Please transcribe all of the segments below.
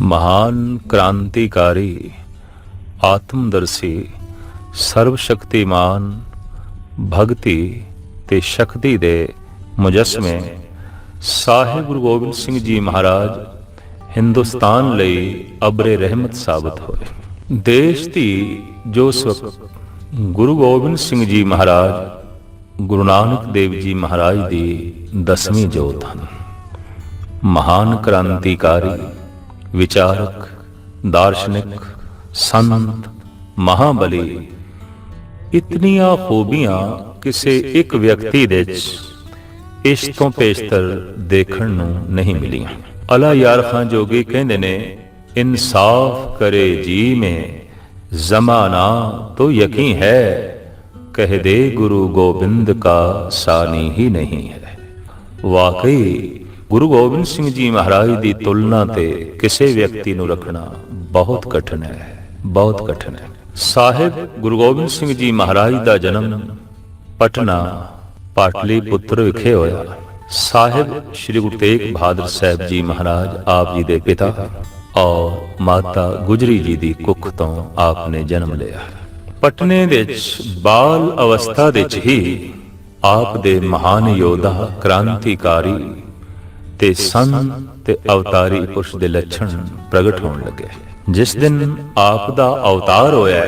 ਮਹਾਨ ਕ੍ਰਾਂਤੀਕਾਰੀ, ਆਤਮਦਰਸ਼ੀ ਸਰਵ ਸ਼ਕਤੀਮਾਨ ਭਗਤੀ ਤੇ ਸ਼ਕਤੀ ਦੇ ਮੁਜਸਮੇ ਸਾਹਿਬ ਗੁਰੂ ਗੋਬਿੰਦ ਸਿੰਘ ਜੀ ਮਹਾਰਾਜ ਹਿੰਦੁਸਤਾਨ ਲਈ ਅਬਰੇ ਰਹਿਮਤ ਸਾਬਤ ਹੋਏ। ਦੇਸ਼ ਦੀ ਜੋ ਉਸ ਗੁਰੂ ਗੋਬਿੰਦ ਸਿੰਘ ਜੀ ਮਹਾਰਾਜ, ਗੁਰੂ ਨਾਨਕ ਦੇਵ ਜੀ ਮਹਾਰਾਜ ਦੀ ਦਸਵੀਂ ਜੋਤ ਹਨ। ਮਹਾਨ ਕ੍ਰਾਂਤੀਕਾਰੀ ਵਿਚਾਰਕ, ਦਾਰਸ਼ਨਿਕ, ਸੰਤ, ਮਹਾਬਲੀ, ਇਤਨੀਆਂ ਖੂਬੀਆਂ ਕਿਸੇ ਇੱਕ ਵਿਅਕਤੀ ਦੇ ਵਿੱਚ ਇਸ ਤੋਂ ਪੇਸ਼ਤਰ ਦੇਖਣ ਨੂੰ ਨਹੀਂ ਮਿਲੀਆਂ। ਅਲਾ ਯਾਰ ਖਾਨ ਜੋਗੀ ਕਹਿੰਦੇ ਨੇ, ਇਨਸਾਫ ਕਰੇ ਜੀ ਮੈਂ, ਜ਼ਮਾਨਾ ਤੋ ਯਕੀਨ ਹੈ, ਕਹਿ ਦੇ ਗੁਰੂ ਗੋਬਿੰਦ ਕਾ ਸਾਨੀ ਹੀ ਨਹੀਂ ਹੈ। ਵਾਕਈ ਗੁਰੂ ਗੋਬਿੰਦ ਸਿੰਘ ਜੀ ਮਹਾਰਾਜ ਦੀ ਤੁਲਨਾ ਤੇ ਕਿਸੇ ਵਿਅਕਤੀ ਨੂੰ ਰੱਖਣਾ ਬਹੁਤ ਕਠਿਨ ਹੈ, ਬਹੁਤ ਕਠਿਨ ਹੈ। ਸਾਹਿਬ ਗੁਰੂ ਗੋਬਿੰਦ ਸਿੰਘ ਜੀ ਮਹਾਰਾਜ ਦਾ ਜਨਮ ਪਟਨਾ ਪਾਟਲੀ ਪੁੱਤਰ ਵਿਖੇ ਹੋਇਆ। ਸਾਹਿਬ ਸ੍ਰੀ ਗੁਰੂ ਤੇਗ ਬਹਾਦਰ ਸਾਹਿਬ ਜੀ ਮਹਾਰਾਜ ਆਪ ਜੀ ਦੇ ਪਿਤਾ ਔਰ ਮਾਤਾ ਗੁਜਰੀ ਜੀ ਦੀ ਕੁੱਖ ਤੋਂ ਆਪ ਨੇ ਜਨਮ ਲਿਆ। ਪਟਨੇ ਦੇ ਵਿੱਚ ਬਾਲ ਅਵਸਥਾ ਦੇ ਵਿੱਚ ਹੀ ਆਪ ਦੇ ਮਹਾਨ ਯੋਧਾ ਕ੍ਰਾਂਤੀਕਾਰੀ ਤੇ ਸੰਤ ਤੇ ਅਵਤਾਰੀ ਪੁਰਸ਼ ਦੇ ਲੱਛਣ ਪ੍ਰਗਟ ਹੋਣ ਲੱਗੇ। ਜਿਸ ਦਿਨ ਆਪ ਦਾ ਅਵਤਾਰ ਹੋਇਆ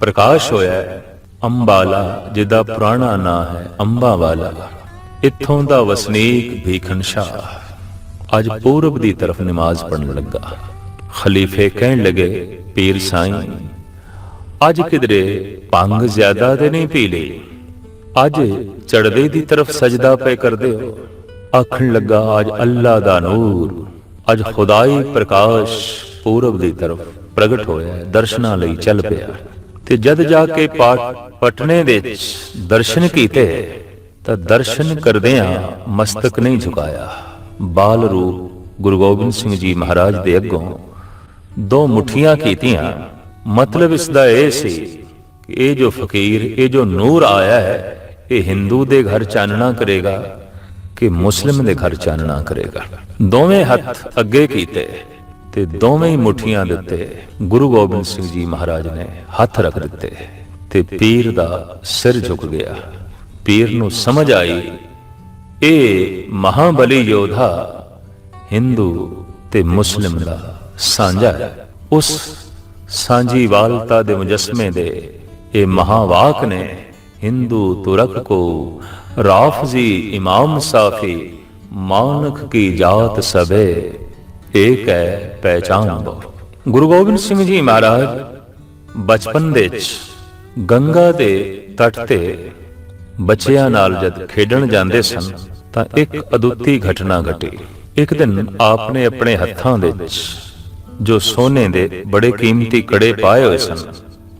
ਪ੍ਰਕਾਸ਼ ਹੋਇਆ ਅੰਬਾਲਾ, ਜਿਹਦਾ ਪੁਰਾਣਾ ਨਾਂ ਹੈ ਅੰਬਾ ਵਾਲਾ ਇੱਥੋਂ ਦਾ ਵਸਨੀਕ ਭੀਖਨ ਸ਼ਾਹ ਅੱਜ ਪੂਰਬ ਦੀ ਤਰਫ ਨਮਾਜ਼ ਪੜਨ ਲੱਗਾ। ਖਲੀਫੇ ਕਹਿਣ ਲੱਗੇ, ਪੀਰ ਸਾਈਂ, ਅੱਜ ਕਿਧਰੇ ਭੰਗ ਜ਼ਿਆਦਾ ਤੇ ਨਹੀਂ ਪੀ ਲਈ? ਅੱਜ ਚੜਦੇ ਦੀ ਤਰਫ ਸਜਦਾ ਪਏ ਕਰਦੇ ਹੋ। ਆਖਣ ਲੱਗਾ, ਅੱਜ ਅੱਲਾ ਦਾ ਨੂਰ, ਅੱਜ ਖੁਦਾਈ ਪ੍ਰਕਾਸ਼ ਪੂਰਬ ਦੀ ਤਰਫ ਪ੍ਰਗਟ ਹੋਇਆ ਦਰਸ਼ਨਾਂ ਲਈ ਚੱਲ ਪਿਆ ਤੇ ਜਦ ਜਾ ਕੇ ਪਟਨੇ ਦੇ ਵਿੱਚ ਦਰਸ਼ਨ ਕੀਤੇ, ਤਾਂ ਦਰਸ਼ਨ ਕਰਦਿਆਂ ਮਸਤਕ ਨਹੀਂ ਝੁਕਾਇਆ। ਬਾਲ ਰੂਪ ਗੁਰੂ ਗੋਬਿੰਦ ਸਿੰਘ ਜੀ ਮਹਾਰਾਜ ਦੇ ਅੱਗੋਂ ਦੋ ਮੁਠੀਆਂ ਕੀਤੀਆਂ। ਮਤਲਬ ਇਸ ਦਾ ਇਹ ਸੀ ਕਿ ਇਹ ਜੋ ਫਕੀਰ, ਇਹ ਜੋ ਨੂਰ ਆਇਆ ਹੈ, ਇਹ ਹਿੰਦੂ ਦੇ ਘਰ ਚਾਨਣਾ ਕਰੇਗਾ। ਕਿ ਮੁਸਲਿਮ ਦੇ ਘਰ ਚਾਨਣਾ ਕਰੇਗਾ। ਦੋਵੇਂ ਹੱਥ ਅੱਗੇ ਕੀਤੇ ਤੇ ਦੋਵੇਂ ਹੀ ਮੁਠੀਆਂ ਦੇ ਉੱਤੇ ਗੁਰੂ ਗੋਬਿੰਦ ਸਿੰਘ ਜੀ ਮਹਾਰਾਜ ਨੇ ਹੱਥ ਰੱਖ ਦਿੱਤੇ ਤੇ ਪੀਰ ਦਾ ਸਿਰ ਝੁਕ ਗਿਆ। ਪੀਰ ਨੂੰ ਸਮਝ ਆਈ ਇਹ ਮਹਾਬਲੀ ਯੋਧਾ, ਹਿੰਦੂ ਤੇ ਮੁਸਲਿਮ ਦਾ ਸਾਂਝਾ ਹੈ। ਉਸ ਸਾਂਝੀ ਵਾਲਤਾ ਦੇ ਮੁਜਸਮੇ ਦੇ ਇਹ ਮਹਾਵਾਕ ਨੇ ਹਿੰਦੂ ਤੁਰਕ ਕੋ ਰਾਫਜ਼ੀ ਇਮਾਮ ਸਾਫੀ ਮਾਨਕ ਕੀ ਜਾਤ ਸਭੇ ਏਕ ਹੈ ਪਹਿਚਾਨ ਬੋ ਗੁਰੂ ਗੋਬਿੰਦ ਸਿੰਘ ਜੀ ਮਹਾਰਾਜ, ਬਚਪਨ ਦੇ ਵਿੱਚ ਗੰਗਾ ਦੇ ਤਟ ਤੇ ਬੱਚਿਆਂ ਨਾਲ ਜਦ ਖੇਡਣ ਜਾਂਦੇ ਸਨ, ਤਾਂ ਇੱਕ ਅਦੁੱਤੀ ਘਟਨਾ ਘਟੀ। ਇੱਕ ਦਿਨ ਆਪਨੇ ਆਪਣੇ ਹੱਥਾਂ ਦੇ ਵਿੱਚ ਜੋ ਸੋਨੇ ਦੇ ਬੜੇ ਕੀਮਤੀ ਕੜੇ ਪਾਏ ਹੋਏ ਸਨ,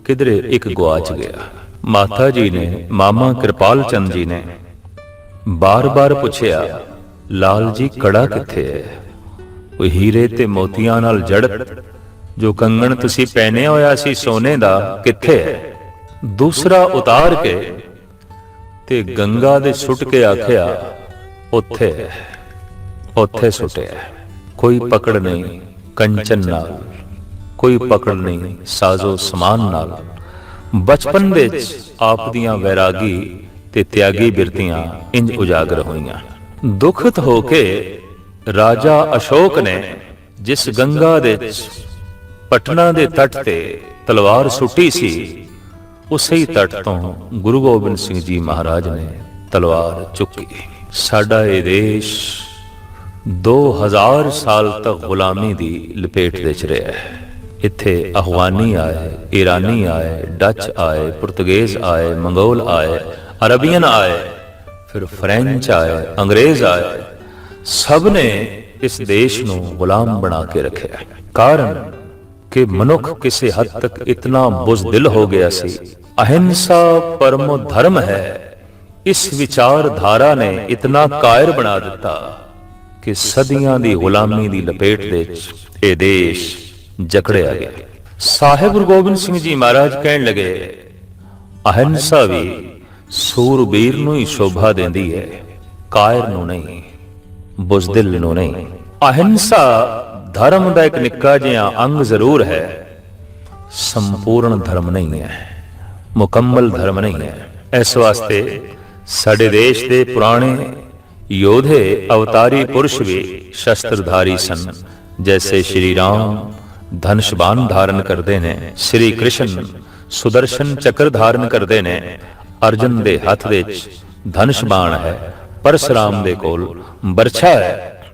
ਕਿਧਰੇ ਇੱਕ ਗਵਾਚ ਗਿਆ। ਮਾਤਾ ਜੀ ਨੇ, ਮਾਮਾ ਕਿਰਪਾਲ ਚੰਦ ਜੀ ਨੇ ਬਾਰ-ਬਾਰ ਪੁੱਛਿਆ ਲਾਲ ਜੀ ਕੜਾ ਕਿੱਥੇ ਹੈ? ਉਹ ਹੀਰੇ ਤੇ ਮੋਤੀਆਂ ਨਾਲ ਜੜਤ ਜੋ ਕੰਗਣ ਤੁਸੀਂ ਪਹਿਨਿਆ ਹੋਇਆ ਸੀ ਸੋਨੇ ਦਾ ਕਿੱਥੇ ਹੈ? ਦੂਸਰਾ ਉਤਾਰ ਕੇ ਤੇ ਗੰਗਾ ਦੇ ਸੁੱਟ ਕੇ ਆਖਿਆ ਉੱਥੇ ਹੈ, ਉੱਥੇ ਸੁੱਟਿਆ ਕੋਈ ਪਕੜ ਨਹੀਂ ਕੰਚਨ ਨਾਲ। ਕੋਈ ਪਕੜ ਨਹੀਂ ਸਾਜ਼ੋ ਸਮਾਨ ਨਾਲ। ਬਚਪਨ ਵਿੱਚ ਆਪ ਦੀਆਂ ਵੈਰਾਗੀ ਤੇ ਤਿਆਗੀ ਬਿਰਤੀਆਂ ਇੰਜ ਉਜਾਗਰ ਹੋਈਆਂ। ਦੁਖਤ ਹੋ ਕੇ ਰਾਜਾ ਅਸ਼ੋਕ ਨੇ ਜਿਸ ਗੰਗਾ ਦੇ ਪਟਨਾ ਦੇ ਤੱਟ ਤੇ ਤਲਵਾਰ ਸੁੱਟੀ ਸੀ, ਉਸੇ ਹੀ ਤੱਟ ਤੋਂ ਗੁਰੂ ਗੋਬਿੰਦ ਸਿੰਘ ਜੀ ਮਹਾਰਾਜ ਨੇ ਤਲਵਾਰ ਚੁੱਕੀ। ਸਾਡਾ ਇਹ ਦੇਸ਼ 2000 ਸਾਲ ਤੱਕ ਗੁਲਾਮੀ ਦੀ ਲਪੇਟ ਵਿੱਚ ਰਿਹਾ ਹੈ। ਇੱਥੇ ਅਫਗਾਨੀ ਆਏ ਈਰਾਨੀ ਆਏ, ਡੱਚ ਆਏ, ਪੁਰਤਗੇਜ਼ ਆਏ, ਮੰਗੋਲ ਆਏ ਅਰਬੀਅਨ ਆਏ, ਫਿਰ ਫ੍ਰੈਂਚ ਆਏ, ਅੰਗਰੇਜ਼ ਆਏ। ਸਭ ਨੇ ਇਸ ਦੇਸ਼ ਨੂੰ ਗੁਲਾਮ ਬਣਾ ਕੇ ਰੱਖਿਆ। ਕਾਰਨ ਕਿ ਮਨੁੱਖ ਕਿਸੇ ਹੱਦ ਤੱਕ ਇਤਨਾ ਬੁਜ਼ਦਿਲ ਹੋ ਗਿਆ ਸੀ। ਅਹਿੰਸਾ ਪਰਮੋ ਧਰਮ ਹੈ। ਇਸ ਵਿਚਾਰਧਾਰਾ ਨੇ ਇਤਨਾ ਕਾਇਰ ਬਣਾ ਦਿੱਤਾ ਕਿ ਸਦੀਆਂ ਦੀ ਗੁਲਾਮੀ ਦੀ ਲਪੇਟ ਦੇ ਵਿੱਚ ਇਹ ਦੇਸ਼ ਜਕੜਿਆ ਗਿਆ। ਸਾਹਿਬ ਗੁਰੂ ਗੋਬਿੰਦ ਸਿੰਘ ਜੀ ਮਹਾਰਾਜ ਕਹਿਣ ਲੱਗੇ, ਅਹਿੰਸਾ ਵੀ ਸੂਰਬੀਰ ਨੂੰ ਹੀ ਸ਼ੋਭਾ ਦਿੰਦੀ ਹੈ, ਕਾਇਰ ਨੂੰ ਨਹੀਂ, ਬੁਜ਼ਦਿਲ ਨੂੰ ਨਹੀਂ। ਅਹਿੰਸਾ ਧਰਮ ਦਾ ਇੱਕ ਨਿੱਕਾ ਜਿਹਾ ਅੰਗ ਜ਼ਰੂਰ ਹੈ। ਸੰਪੂਰਨ ਧਰਮ ਨਹੀਂ ਹੈ, ਮੁਕੰਮਲ ਧਰਮ ਨਹੀਂ ਹੈ। ਇਸ ਵਾਸਤੇ ਸਾਡੇ ਦੇਸ਼ ਦੇ ਪੁਰਾਣੇ ਯੋਧੇ, ਅਵਤਾਰੀ ਪੁਰਸ਼ ਵੀ ਸ਼ਸਤਰਧਾਰੀ ਸਨ। ਜੈਸੇ ਸ਼੍ਰੀ ਰਾਮ ਧਨਸ਼ਬਾਨ ਧਾਰਨ ਕਰਦੇ ਨੇ, ਸ਼੍ਰੀ ਕ੍ਰਿਸ਼ਨ ਸੁਦਰਸ਼ਨ ਚੱਕਰ ਧਾਰਨ ਕਰਦੇ ਨੇ ਅਰਜਨ ਦੇ ਹੱਥ ਵਿੱਚ ਧਨੁਸ਼ ਬਾਣ ਹੈ, ਪਰਸ਼ਰਾਮ ਦੇ ਕੋਲ ਬਰਛਾ ਹੈ।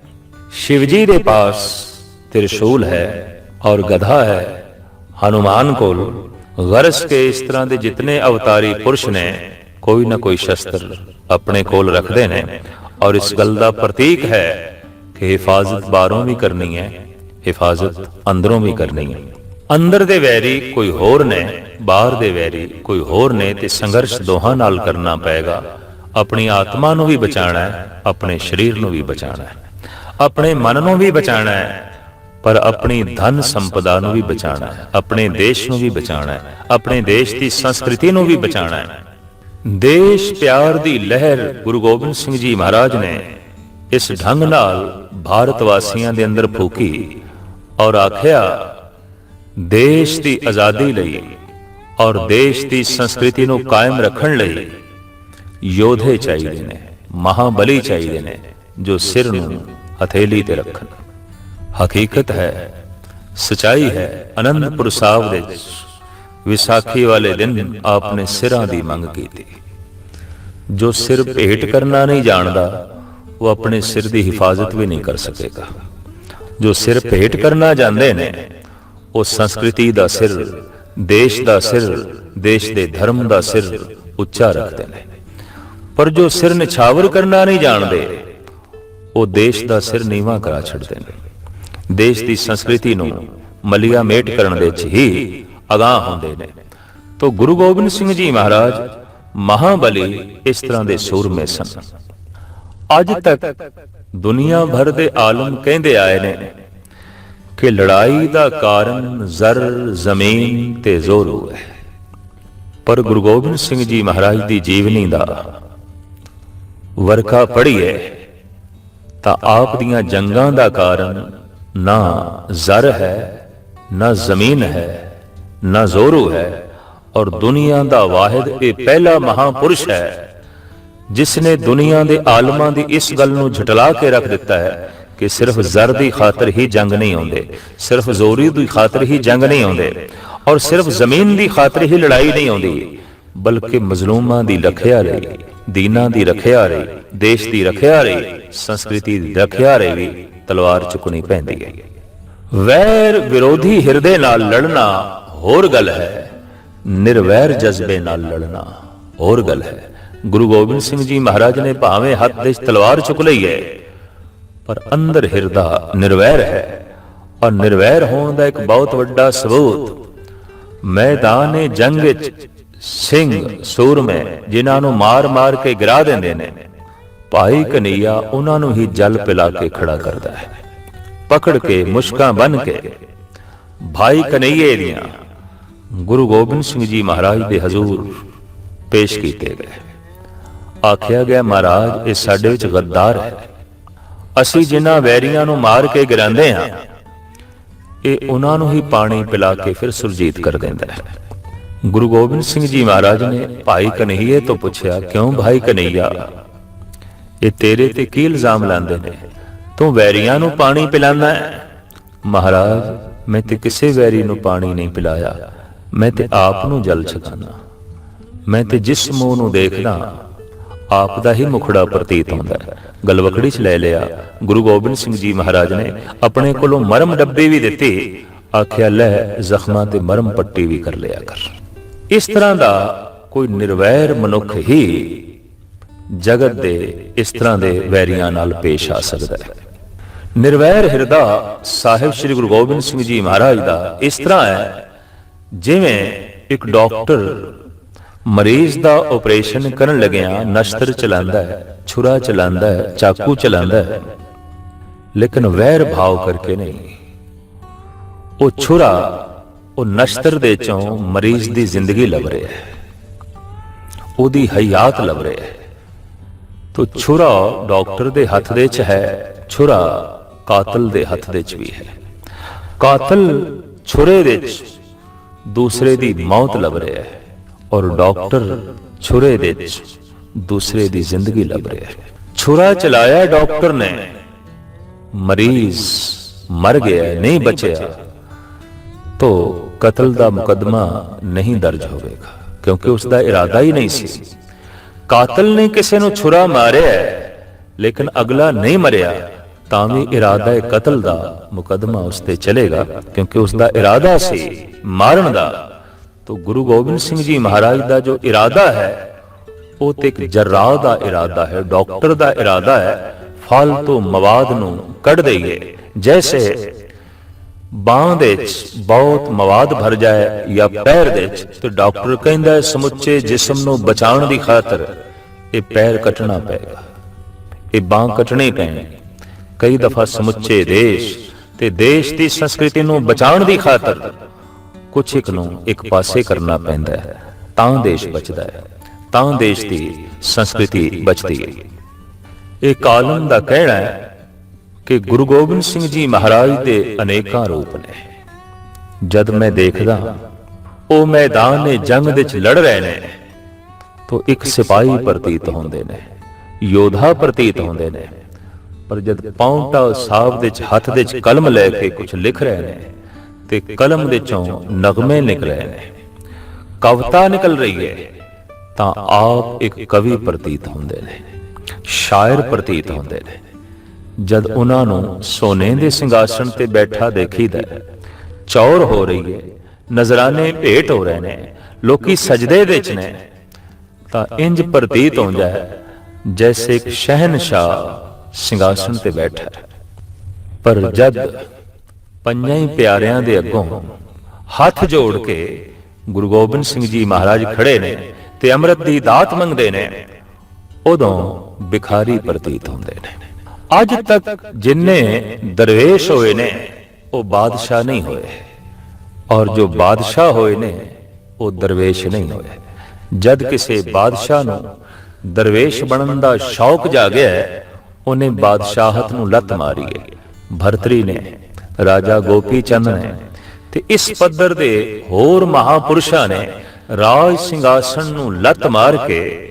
ਸ਼ਿਵਜੀ ਦੇ ਪਾਸ ਤ੍ਰਿਸ਼ੂਲ ਹੈ ਔਰ ਗਧਾ ਹੈ। ਹਨੂਮਾਨ ਕੋਲ ਗਰਸ ਕੇ ਇਸ ਤਰ੍ਹਾਂ ਦੇ ਜਿਤਨੇ ਅਵਤਾਰੀ ਪੁਰਸ਼ ਨੇ, ਕੋਈ ਨਾ ਕੋਈ ਸ਼ਸਤਰ ਆਪਣੇ ਕੋਲ ਰੱਖਦੇ ਨੇ ਔਰ ਇਸ ਗੱਲ ਦਾ ਪ੍ਰਤੀਕ ਹੈ ਕਿ ਹਿਫਾਜ਼ਤ ਬਾਹਰੋਂ ਵੀ ਕਰਨੀ ਹੈ, ਹਿਫਾਜ਼ਤ ਅੰਦਰੋਂ ਵੀ ਕਰਨੀ ਹੈ। ਅੰਦਰ ਦੇ ਵੈਰੀ ਕੋਈ ਹੋਰ ਨੇ, ਬਾਹਰ ਦੇ ਵੈਰੀ ਕੋਈ ਹੋਰ ਨੇ ਤੇ ਸੰਘਰਸ਼ ਦੋਹਾਂ ਨਾਲ ਕਰਨਾ ਪਏਗਾ। ਆਪਣੀ ਆਤਮਾ ਨੂੰ ਵੀ ਬਚਾਉਣਾ ਹੈ, ਆਪਣੇ ਸਰੀਰ ਨੂੰ ਵੀ ਬਚਾਉਣਾ ਹੈ। ਆਪਣੇ ਮਨ ਨੂੰ ਵੀ ਬਚਾਉਣਾ ਹੈ, ਪਰ ਆਪਣੀ ਧਨ ਸੰਪਦਾ ਨੂੰ ਵੀ ਬਚਾਉਣਾ ਹੈ, ਆਪਣੇ ਦੇਸ਼ ਨੂੰ ਵੀ ਬਚਾਉਣਾ ਹੈ, ਆਪਣੇ ਦੇਸ਼ ਦੀ ਸੰਸਕ੍ਰਿਤੀ ਨੂੰ ਵੀ ਬਚਾਉਣਾ ਹੈ। ਦੇਸ਼ ਪਿਆਰ ਦੀ ਲਹਿਰ ਗੁਰੂ ਗੋਬਿੰਦ ਸਿੰਘ ਜੀ ਮਹਾਰਾਜ ਨੇ ਇਸ ਢੰਗ ਨਾਲ ਭਾਰਤ ਵਾਸੀਆਂ ਦੇ ਅੰਦਰ ਫੂਕੀ ਔਰ ਆਖਿਆ ਦੇਸ਼ ਦੀ ਆਜ਼ਾਦੀ ਲਈ ਔਰ ਦੇਸ਼ ਦੀ ਸੰਸਕ੍ਰਿਤੀ ਨੂੰ ਕਾਇਮ ਰੱਖਣ ਲਈ ਯੋਧੇ ਚਾਹੀਦੇ ਨੇ, ਮਹਾਬਲੀ ਚਾਹੀਦੇ ਨੇ ਜੋ ਸਿਰ ਨੂੰ ਹਥੇਲੀ ਤੇ ਰੱਖਣ। ਹਕੀਕਤ ਹੈ, ਸਚਾਈ ਹੈ, ਅਨੰਦਪੁਰ ਸਾਹਿਬ ਦੇ ਵਿਸਾਖੀ ਵਾਲੇ ਦਿਨ ਆਪਨੇ ਸਿਰਾਂ ਦੀ ਮੰਗ ਕੀਤੀ। ਜੋ ਸਿਰ ਭੇਟ ਕਰਨਾ ਨਹੀਂ ਜਾਣਦਾ, ਉਹ ਆਪਣੇ ਸਿਰ ਦੀ ਹਿਫਾਜ਼ਤ ਵੀ ਨਹੀਂ ਕਰ ਸਕੇਗਾ। ਜੋ ਸਿਰ ਭੇਟ ਕਰਨਾ ਜਾਂਦੇ ਨੇ ਉਹ ਸੰਸਕ੍ਰਿਤੀ ਦਾ ਸਿਰ, ਦੇਸ਼ ਦਾ ਸਿਰ, ਦੇਸ਼ ਦੇ ਧਰਮ ਦਾ ਸਿਰ ਉੱਚਾ ਰੱਖਦੇ ਨੇ। ਪਰ ਜੋ ਸਿਰ ਨਿਛਾਵਰ ਕਰਨਾ ਨਹੀਂ ਜਾਣਦੇ, ਉਹ ਦੇਸ਼ ਦਾ ਸਿਰ ਨੀਵਾ ਕਰਾ ਛੱਡਦੇ ਨੇ। ਦੇਸ਼ ਦੀ ਸੰਸਕ੍ਰਿਤੀ ਨੂੰ ਮਲਿਆ ਮੇਟ ਕਰਨ ਵਿੱਚ ਹੀ ਅਗਾਹ ਹੁੰਦੇ ਨੇ। ਤੋ ਗੁਰੂ ਗੋਬਿੰਦ ਸਿੰਘ ਜੀ ਮਹਾਰਾਜ, ਮਹਾਬਲੀ ਇਸ ਤਰ੍ਹਾਂ ਦੇ ਸੂਰਮੇ ਸਨ। ਅੱਜ ਤੱਕ ਦੁਨੀਆ ਭਰ ਦੇ ਆਲਮ ਕਹਿੰਦੇ ਆਏ ਨੇ ਕਿ ਲੜਾਈ ਦਾ ਕਾਰਨ ਜ਼ਰ, ਜ਼ਮੀਨ ਤੇ ਜ਼ੋਰੂ ਹੈ। ਪਰ ਗੁਰੂ ਗੋਬਿੰਦ ਸਿੰਘ ਜੀ ਮਹਾਰਾਜ ਦੀ ਜੀਵਨੀ ਦਾ ਵਰਖਾ ਪੜੀਏ ਤਾਂ ਆਪ ਦੀਆਂ ਜੰਗਾਂ ਦਾ ਕਾਰਨ ਨਾ ਜ਼ਰ ਹੈ, ਨਾ ਜ਼ਮੀਨ ਹੈ, ਨਾ ਜ਼ੋਰੂ ਹੈ, ਔਰ ਦੁਨੀਆ ਦਾ ਵਾਹਿਦ ਇਹ ਪਹਿਲਾ ਮਹਾਪੁਰਸ਼ ਹੈ ਜਿਸ ਨੇ ਦੁਨੀਆ ਦੇ ਆਲਮਾਂ ਦੀ ਇਸ ਗੱਲ ਨੂੰ ਝਟਲਾ ਕੇ ਰੱਖ ਦਿੱਤਾ ਹੈ ਕਿ ਸਿਰਫ ਜ਼ਰ ਦੀ ਖਾਤਰ ਹੀ ਜੰਗ ਨਹੀਂ ਆਉਂਦੇ, ਸਿਰਫ ਜ਼ੋਰੀ ਦੀ ਖਾਤਰ ਹੀ ਜੰਗ ਨਹੀਂ ਆਉਂਦੇ ਔਰ ਸਿਰਫ ਜ਼ਮੀਨ ਦੀ ਖਾਤਰ ਹੀ ਲੜਾਈ ਨਹੀਂ ਆਉਂਦੀ, ਬਲਕਿ ਮਜ਼ਲੂਮਾਂ ਦੀ ਰੱਖਿਆ ਲਈ ਦੀਨਾਂ ਦੀ ਰੱਖਿਆ ਲਈ ਦੇਸ਼ ਦੀ ਰੱਖਿਆ ਲਈ ਸੰਸਕ੍ਰਿਤੀ ਦੀ ਰੱਖਿਆ ਲਈ ਵੀ ਤਲਵਾਰ ਚੁੱਕਣੀ ਪੈਂਦੀ ਹੈ। ਵੈਰ ਵਿਰੋਧੀ ਹਿਰਦੇ ਨਾਲ ਲੜਨਾ ਹੋਰ ਗੱਲ ਹੈ, ਨਿਰਵੈਰ ਜਜ਼ਬੇ ਨਾਲ ਲੜਨਾ ਹੋਰ ਗੱਲ ਹੈ। ਗੁਰੂ ਗੋਬਿੰਦ ਸਿੰਘ ਜੀ ਮਹਾਰਾਜ ਨੇ ਭਾਵੇਂ ਹੱਥ ਦੇ ਤਲਵਾਰ ਚੁੱਕ ਲਈ ਹੈ ਪਰ ਅੰਦਰ ਹਿਰਦਾ ਨਿਰਵੈਰ ਹੈ। ਔਰ ਨਿਰਵੈਰ ਹੋਣ ਦਾ ਇੱਕ ਬਹੁਤ ਵੱਡਾ ਸਬੂਤ, ਮੈਦਾਨੇ ਜੰਗ ਵਿੱਚ ਸਿੰਘ, ਸੂਰਮੇ, ਜਿਨ੍ਹਾਂ ਨੂੰ ਮਾਰ-ਮਾਰ ਕੇ ਗਿਰਾ ਦਿੰਦੇ ਨੇ। ਭਾਈ ਕਨਈਆ ਉਹਨਾਂ ਨੂੰ ਹੀ ਜਲ ਪਿਲਾ ਕੇ ਖੜਾ ਕਰਦਾ ਹੈ। ਪਕੜ ਕੇ, ਮੁਸ਼ਕਾਂ ਬਨ ਕੇ। ਭਾਈ ਕਨਈਏ ਦੀਆਂ ਗੁਰੂ ਗੋਬਿੰਦ ਸਿੰਘ ਜੀ ਮਹਾਰਾਜ ਦੇ ਹਜ਼ੂਰ ਪੇਸ਼ ਕੀਤੇ ਗਏ। ਆਖਿਆ ਗਿਆ, ਮਹਾਰਾਜ, ਇਹ ਸਾਡੇ ਵਿੱਚ ਗੱਦਾਰ ਹੈ। ਅਸੀਂ ਜਿਨ੍ਹਾਂ ਵੈਰੀਆਂ ਨੂੰ ਮਾਰ ਕੇ ਗਿਰਾਉਂਦੇ ਹਾਂ, ਇਹ ਉਹਨਾਂ ਨੂੰ ਹੀ ਪਾਣੀ ਪਿਲਾ ਕੇ ਫਿਰ ਸੁਰਜੀਤ ਕਰ ਦਿੰਦਾ ਹੈ। ਗੁਰੂ ਗੋਬਿੰਦ ਸਿੰਘ ਜੀ ਮਹਾਰਾਜ ਨੇ, ਭਾਈ ਕਨਈਏ ਤੋਂ ਪੁੱਛਿਆ, ਕਿਉਂ ਭਾਈ ਕਨਈਆ ਇਹ ਤੇਰੇ ਤੇ ਕੀ ਇਲਜ਼ਾਮ ਲਾਉਂਦੇ ਨੇ? ਤੂੰ ਵੈਰੀਆਂ ਨੂੰ ਪਾਣੀ ਪਿਲਾਉਂਦਾ ਹੈ? ਮਹਾਰਾਜ, ਮੈਂ ਤੇ ਕਿਸੇ ਵੈਰੀ ਨੂੰ ਪਾਣੀ ਨਹੀਂ ਪਿਲਾਇਆ। ਮੈਂ ਤੇ ਆਪ ਨੂੰ ਜਲ ਛਕਾਣਾ ਮੈਂ ਤੇ ਜਿਸ ਮੂੰਹ ਨੂੰ ਦੇਖਦਾ ਆਪ ਦਾ ਹੀ ਮੁਖੜਾ ਪ੍ਰਤੀਤ ਹੁੰਦਾ ਹੈ। ਗਲਵਕੜੀ ਚ ਲੈ ਲਿਆ। ਗੁਰੂ ਗੋਬਿੰਦ ਸਿੰਘ ਜੀ ਮਹਾਰਾਜ ਨੇ ਆਪਣੇ ਕੋਲੋਂ ਮਰਮ ਡੱਬੇ ਵੀ ਦਿੱਤੇ। ਆਖਿਆ, ਲੈ ਜ਼ਖਮਾਂ ਤੇ ਮਰਮ ਪੱਟੀ ਵੀ ਕਰ ਲਿਆ ਕਰ। ਇਸ ਤਰ੍ਹਾਂ ਦਾ ਕੋਈ ਨਿਰਵੈਰ ਮਨੁੱਖ ਹੀ ਜਗਤ ਦੇ ਇਸ ਤਰ੍ਹਾਂ ਦੇ ਵੈਰੀਆਂ ਨਾਲ ਪੇਸ਼ ਆ ਸਕਦਾ ਹੈ। ਨਿਰਵੈਰ ਹਿਰਦਾ ਸਾਹਿਬ ਸ੍ਰੀ ਗੁਰੂ ਗੋਬਿੰਦ ਸਿੰਘ ਜੀ ਮਹਾਰਾਜ ਦਾ ਇਸ ਤਰ੍ਹਾਂ ਹੈ, ਜਿਵੇਂ ਇੱਕ ਡਾਕਟਰ ਮਰੀਜ਼ ਦਾ ਆਪਰੇਸ਼ਨ ਕਰਨ ਲੱਗਿਆ ਨਸ਼ਤਰ ਚਲਾਉਂਦਾ ਹੈ, ਛੁਰਾ ਚਲਾਉਂਦਾ ਹੈ, ਚਾਕੂ ਚਲਾਉਂਦਾ ਹੈ। ਲੇਕਿਨ ਵੈਰ ਭਾਵ ਕਰਕੇ ਨਹੀਂ। ਉਹ ਛੁਰਾ, ਉਹ ਨਸ਼ਤਰ ਦੇ ਚੋਂ ਮਰੀਜ਼ ਦੀ ਜ਼ਿੰਦਗੀ ਲੱਭ ਰਿਹਾ ਹੈ। ਉਹਦੀ ਹਯਾਤ ਲੱਭ ਰਿਹਾ ਹੈ। ਤੋ ਛੁਰਾ ਡਾਕਟਰ ਦੇ ਹੱਥ ਦੇ ਚ ਹੈ, ਛੁਰਾ ਕਾਤਲ ਦੇ ਹੱਥ ਦੇ ਚ ਵੀ ਹੈ। ਕਾਤਲ ਛੁਰੇ ਦੇ ਵਿੱਚ ਦੂਸਰੇ ਦੀ ਮੌਤ ਲੱਭ ਰਿਹਾ ਹੈ। ਔਰ ਡਾਕਟਰ ਛੁਰੇ ਵਿੱਚ ਦੂਸਰੇ ਦੀ ਜ਼ਿੰਦਗੀ ਲੱਭ ਰਿਹਾ ਛੁਰਾ ਚਲਾਇਆ ਡਾਕਟਰ ਨੇ। ਮਰੀਜ਼ ਮਰ ਗਿਆ, ਨਹੀਂ ਬਚਿਆ। ਤੋ ਕਤਲ ਦਾ ਮੁਕਦਮਾ ਨਹੀਂ ਦਰਜ ਹੋਵੇਗਾ, ਕਿਉਂਕਿ ਉਸ ਦਾ ਇਰਾਦਾ ਹੀ ਨਹੀਂ ਸੀ। ਕਾਤਲ ਨੇ ਕਿਸੇ ਨੂੰ ਛੁਰਾ ਮਾਰਿਆ, ਲੇਕਿਨ ਅਗਲਾ ਨਹੀਂ ਮਰਿਆ, ਤਾਂ ਵੀ ਇਰਾਦਾ ਕਤਲ ਦਾ ਮੁਕਦਮਾ ਉਸ ਤੇ ਚਲੇਗਾ, ਕਿਉਂਕਿ ਉਸ ਦਾ ਇਰਾਦਾ ਸੀ ਮਾਰਨ ਦਾ। ਤਾਂ ਗੁਰੂ ਗੋਬਿੰਦ ਸਿੰਘ ਜੀ ਮਹਾਰਾਜ ਦਾ ਜੋ ਇਰਾਦਾ ਹੈ, ਉਹ ਤੇ ਇੱਕ ਜਰਾਹ ਦਾ ਇਰਾਦਾ ਹੈ, ਡਾਕਟਰ ਦਾ ਇਰਾਦਾ ਹੈ, ਫਾਲਤੂ ਮਵਾਦ ਨੂੰ ਕੱਢ ਦਈਏ। ਜੈਸੇ ਬਾਹ ਦੇ ਵਿੱਚ ਬਹੁਤ ਮਵਾਦ ਭਰ ਜਾਏ ਜਾਂ ਪੈਰ ਦੇ ਵਿੱਚ ਤੇ ਡਾਕਟਰ ਕਹਿੰਦਾ ਹੈ, ਸਮੁੱਚੇ ਜਿਸਮ ਨੂੰ ਬਚਾਉਣ ਦੀ ਖਾਤਰ ਇਹ ਪੈਰ ਕੱਟਣਾ ਪਏਗਾ। ਇਹ ਬਾਹ ਕੱਟਣੇ ਪੈਣਗੇ। ਕਈ ਦਫਾ ਸਮੁੱਚੇ ਦੇਸ਼ ਤੇ ਦੇਸ਼ ਦੀ ਸੰਸਕ੍ਰਿਤੀ ਨੂੰ ਬਚਾਉਣ ਦੀ ਖਾਤਰ ਕੁਛ ਇੱਕ ਨੂੰ ਇੱਕ ਪਾਸੇ ਕਰਨਾ ਪੈਂਦਾ ਹੈ, ਤਾਂ ਦੇਸ਼ ਬਚਦਾ ਹੈ, ਤਾਂ ਦੇਸ਼ ਦੀ ਸੰਸਕ੍ਰਿਤੀ ਬਚਦੀ ਹੈ। ਇਹ ਕਾਲਮ ਦਾ ਕਹਿਣਾ ਹੈ ਕਿ ਗੁਰੂ ਗੋਬਿੰਦ ਸਿੰਘ ਜੀ ਮਹਾਰਾਜ ਦੇ ਅਨੇਕਾਂ ਰੂਪ ਨੇ। ਜਦ ਮੈਂ ਦੇਖਦਾ ਉਹ ਮੈਦਾਨ ਨੇ ਜੰਗ ਵਿੱਚ ਲੜ ਰਹੇ ਨੇ, ਤਾਂ ਇੱਕ ਸਿਪਾਹੀ ਪ੍ਰਤੀਤ ਹੁੰਦੇ ਨੇ, ਯੋਧਾ ਪ੍ਰਤੀਤ ਹੁੰਦੇ ਨੇ। ਪਰ ਜਦ ਪੌਂਟਾ ਸਾਹਿਬ ਦੇ ਵਿੱਚ ਹੱਥ ਦੇ ਵਿੱਚ ਕਲਮ ਲੈ ਕੇ ਕੁਝ ਲਿਖ ਰਹੇ ਨੇ ਤੇ ਕਲਮ ਦੇ ਚੋਂ ਨਗਮੇ ਨਿਕਲ। ਰਹੇ ਨੇ ਕਵਿਤਾ ਨਿਕਲ ਰਹੀ ਹੈ, ਤਾਂ ਆਪ ਇੱਕ ਕਵੀ ਪ੍ਰਤੀਤ ਹੁੰਦੇ ਨੇ, ਸ਼ਾਇਰ ਪ੍ਰਤੀਤ ਹੁੰਦੇ ਨੇ। ਜਦ ਉਹਨਾਂ ਨੂੰ ਸੋਨੇ ਦੇ ਸਿੰਘਾਸਣ ਤੇ ਬੈਠਾ ਦੇਖੀਦਾ ਚੌਰ ਹੋ ਰਹੀ ਹੈ, ਨਜ਼ਰਾਨੇ ਭੇਟ ਹੋ ਰਹੇ ਨੇ, ਲੋਕੀ ਸਜਦੇ ਵਿੱਚ ਨੇ, ਤਾਂ ਇੰਜ ਪ੍ਰਤੀਤ ਹੁੰਦਾ ਹੈ, ਜੈਸੇ ਇੱਕ ਸ਼ਹਿਨशाह ਸਿੰਘਾਸਣ ਤੇ ਬੈਠਾ ਹੈ। ਪਰ ਜਦ ਪੰਜਾਂ ਹੀ ਪਿਆਰਿਆਂ ਦੇ ਅੱਗੋਂ ਹੱਥ ਜੋੜ ਕੇ ਗੁਰੂ ਗੋਬਿੰਦ ਸਿੰਘ ਜੀ ਮਹਾਰਾਜ ਖੜੇ ਨੇ ਤੇ ਅੰਮ੍ਰਿਤ ਦੀ ਦਾਤ ਮੰਗਦੇ ਨੇ, ਉਦੋਂ ਭਿਖਾਰੀ ਪ੍ਰਤੀਤ ਹੁੰਦੇ ਨੇ। ਅੱਜ ਤੱਕ ਜਿੰਨੇ ਦਰਵੇਸ਼ ਹੋਏ ਨੇ, ਉਹ ਬਾਦਸ਼ਾਹ ਨਹੀਂ ਹੋਏ। ਔਰ ਜੋ ਬਾਦਸ਼ਾਹ ਹੋਏ ਨੇ, ਉਹ ਦਰਵੇਸ਼ ਨਹੀਂ ਹੋਏ। ਜਦ ਕਿਸੇ ਬਾਦਸ਼ਾਹ ਨੂੰ ਦਰਵੇਸ਼ ਬਣਨ ਦਾ ਸ਼ੌਕ ਜਾਗਿਆ ਉਹਨੇ ਬਾਦਸ਼ਾਹਤ ਨੂੰ ਲੱਤ ਮਾਰੀ ਹੈ। ਭਰਤਰੀ ਨੇ ਰਾਜਾ ਗੋਪੀ ਚੰਦ ਨੇ ਤੇ ਇਸ ਪੱਧਰ ਦੇ ਹੋਰ ਮਹਾਪੁਰਸ਼ਾਂ ਨੇ ਰਾਜ ਸਿੰਘਾਸਣ ਨੂੰ ਲੱਤ ਮਾਰ ਕੇ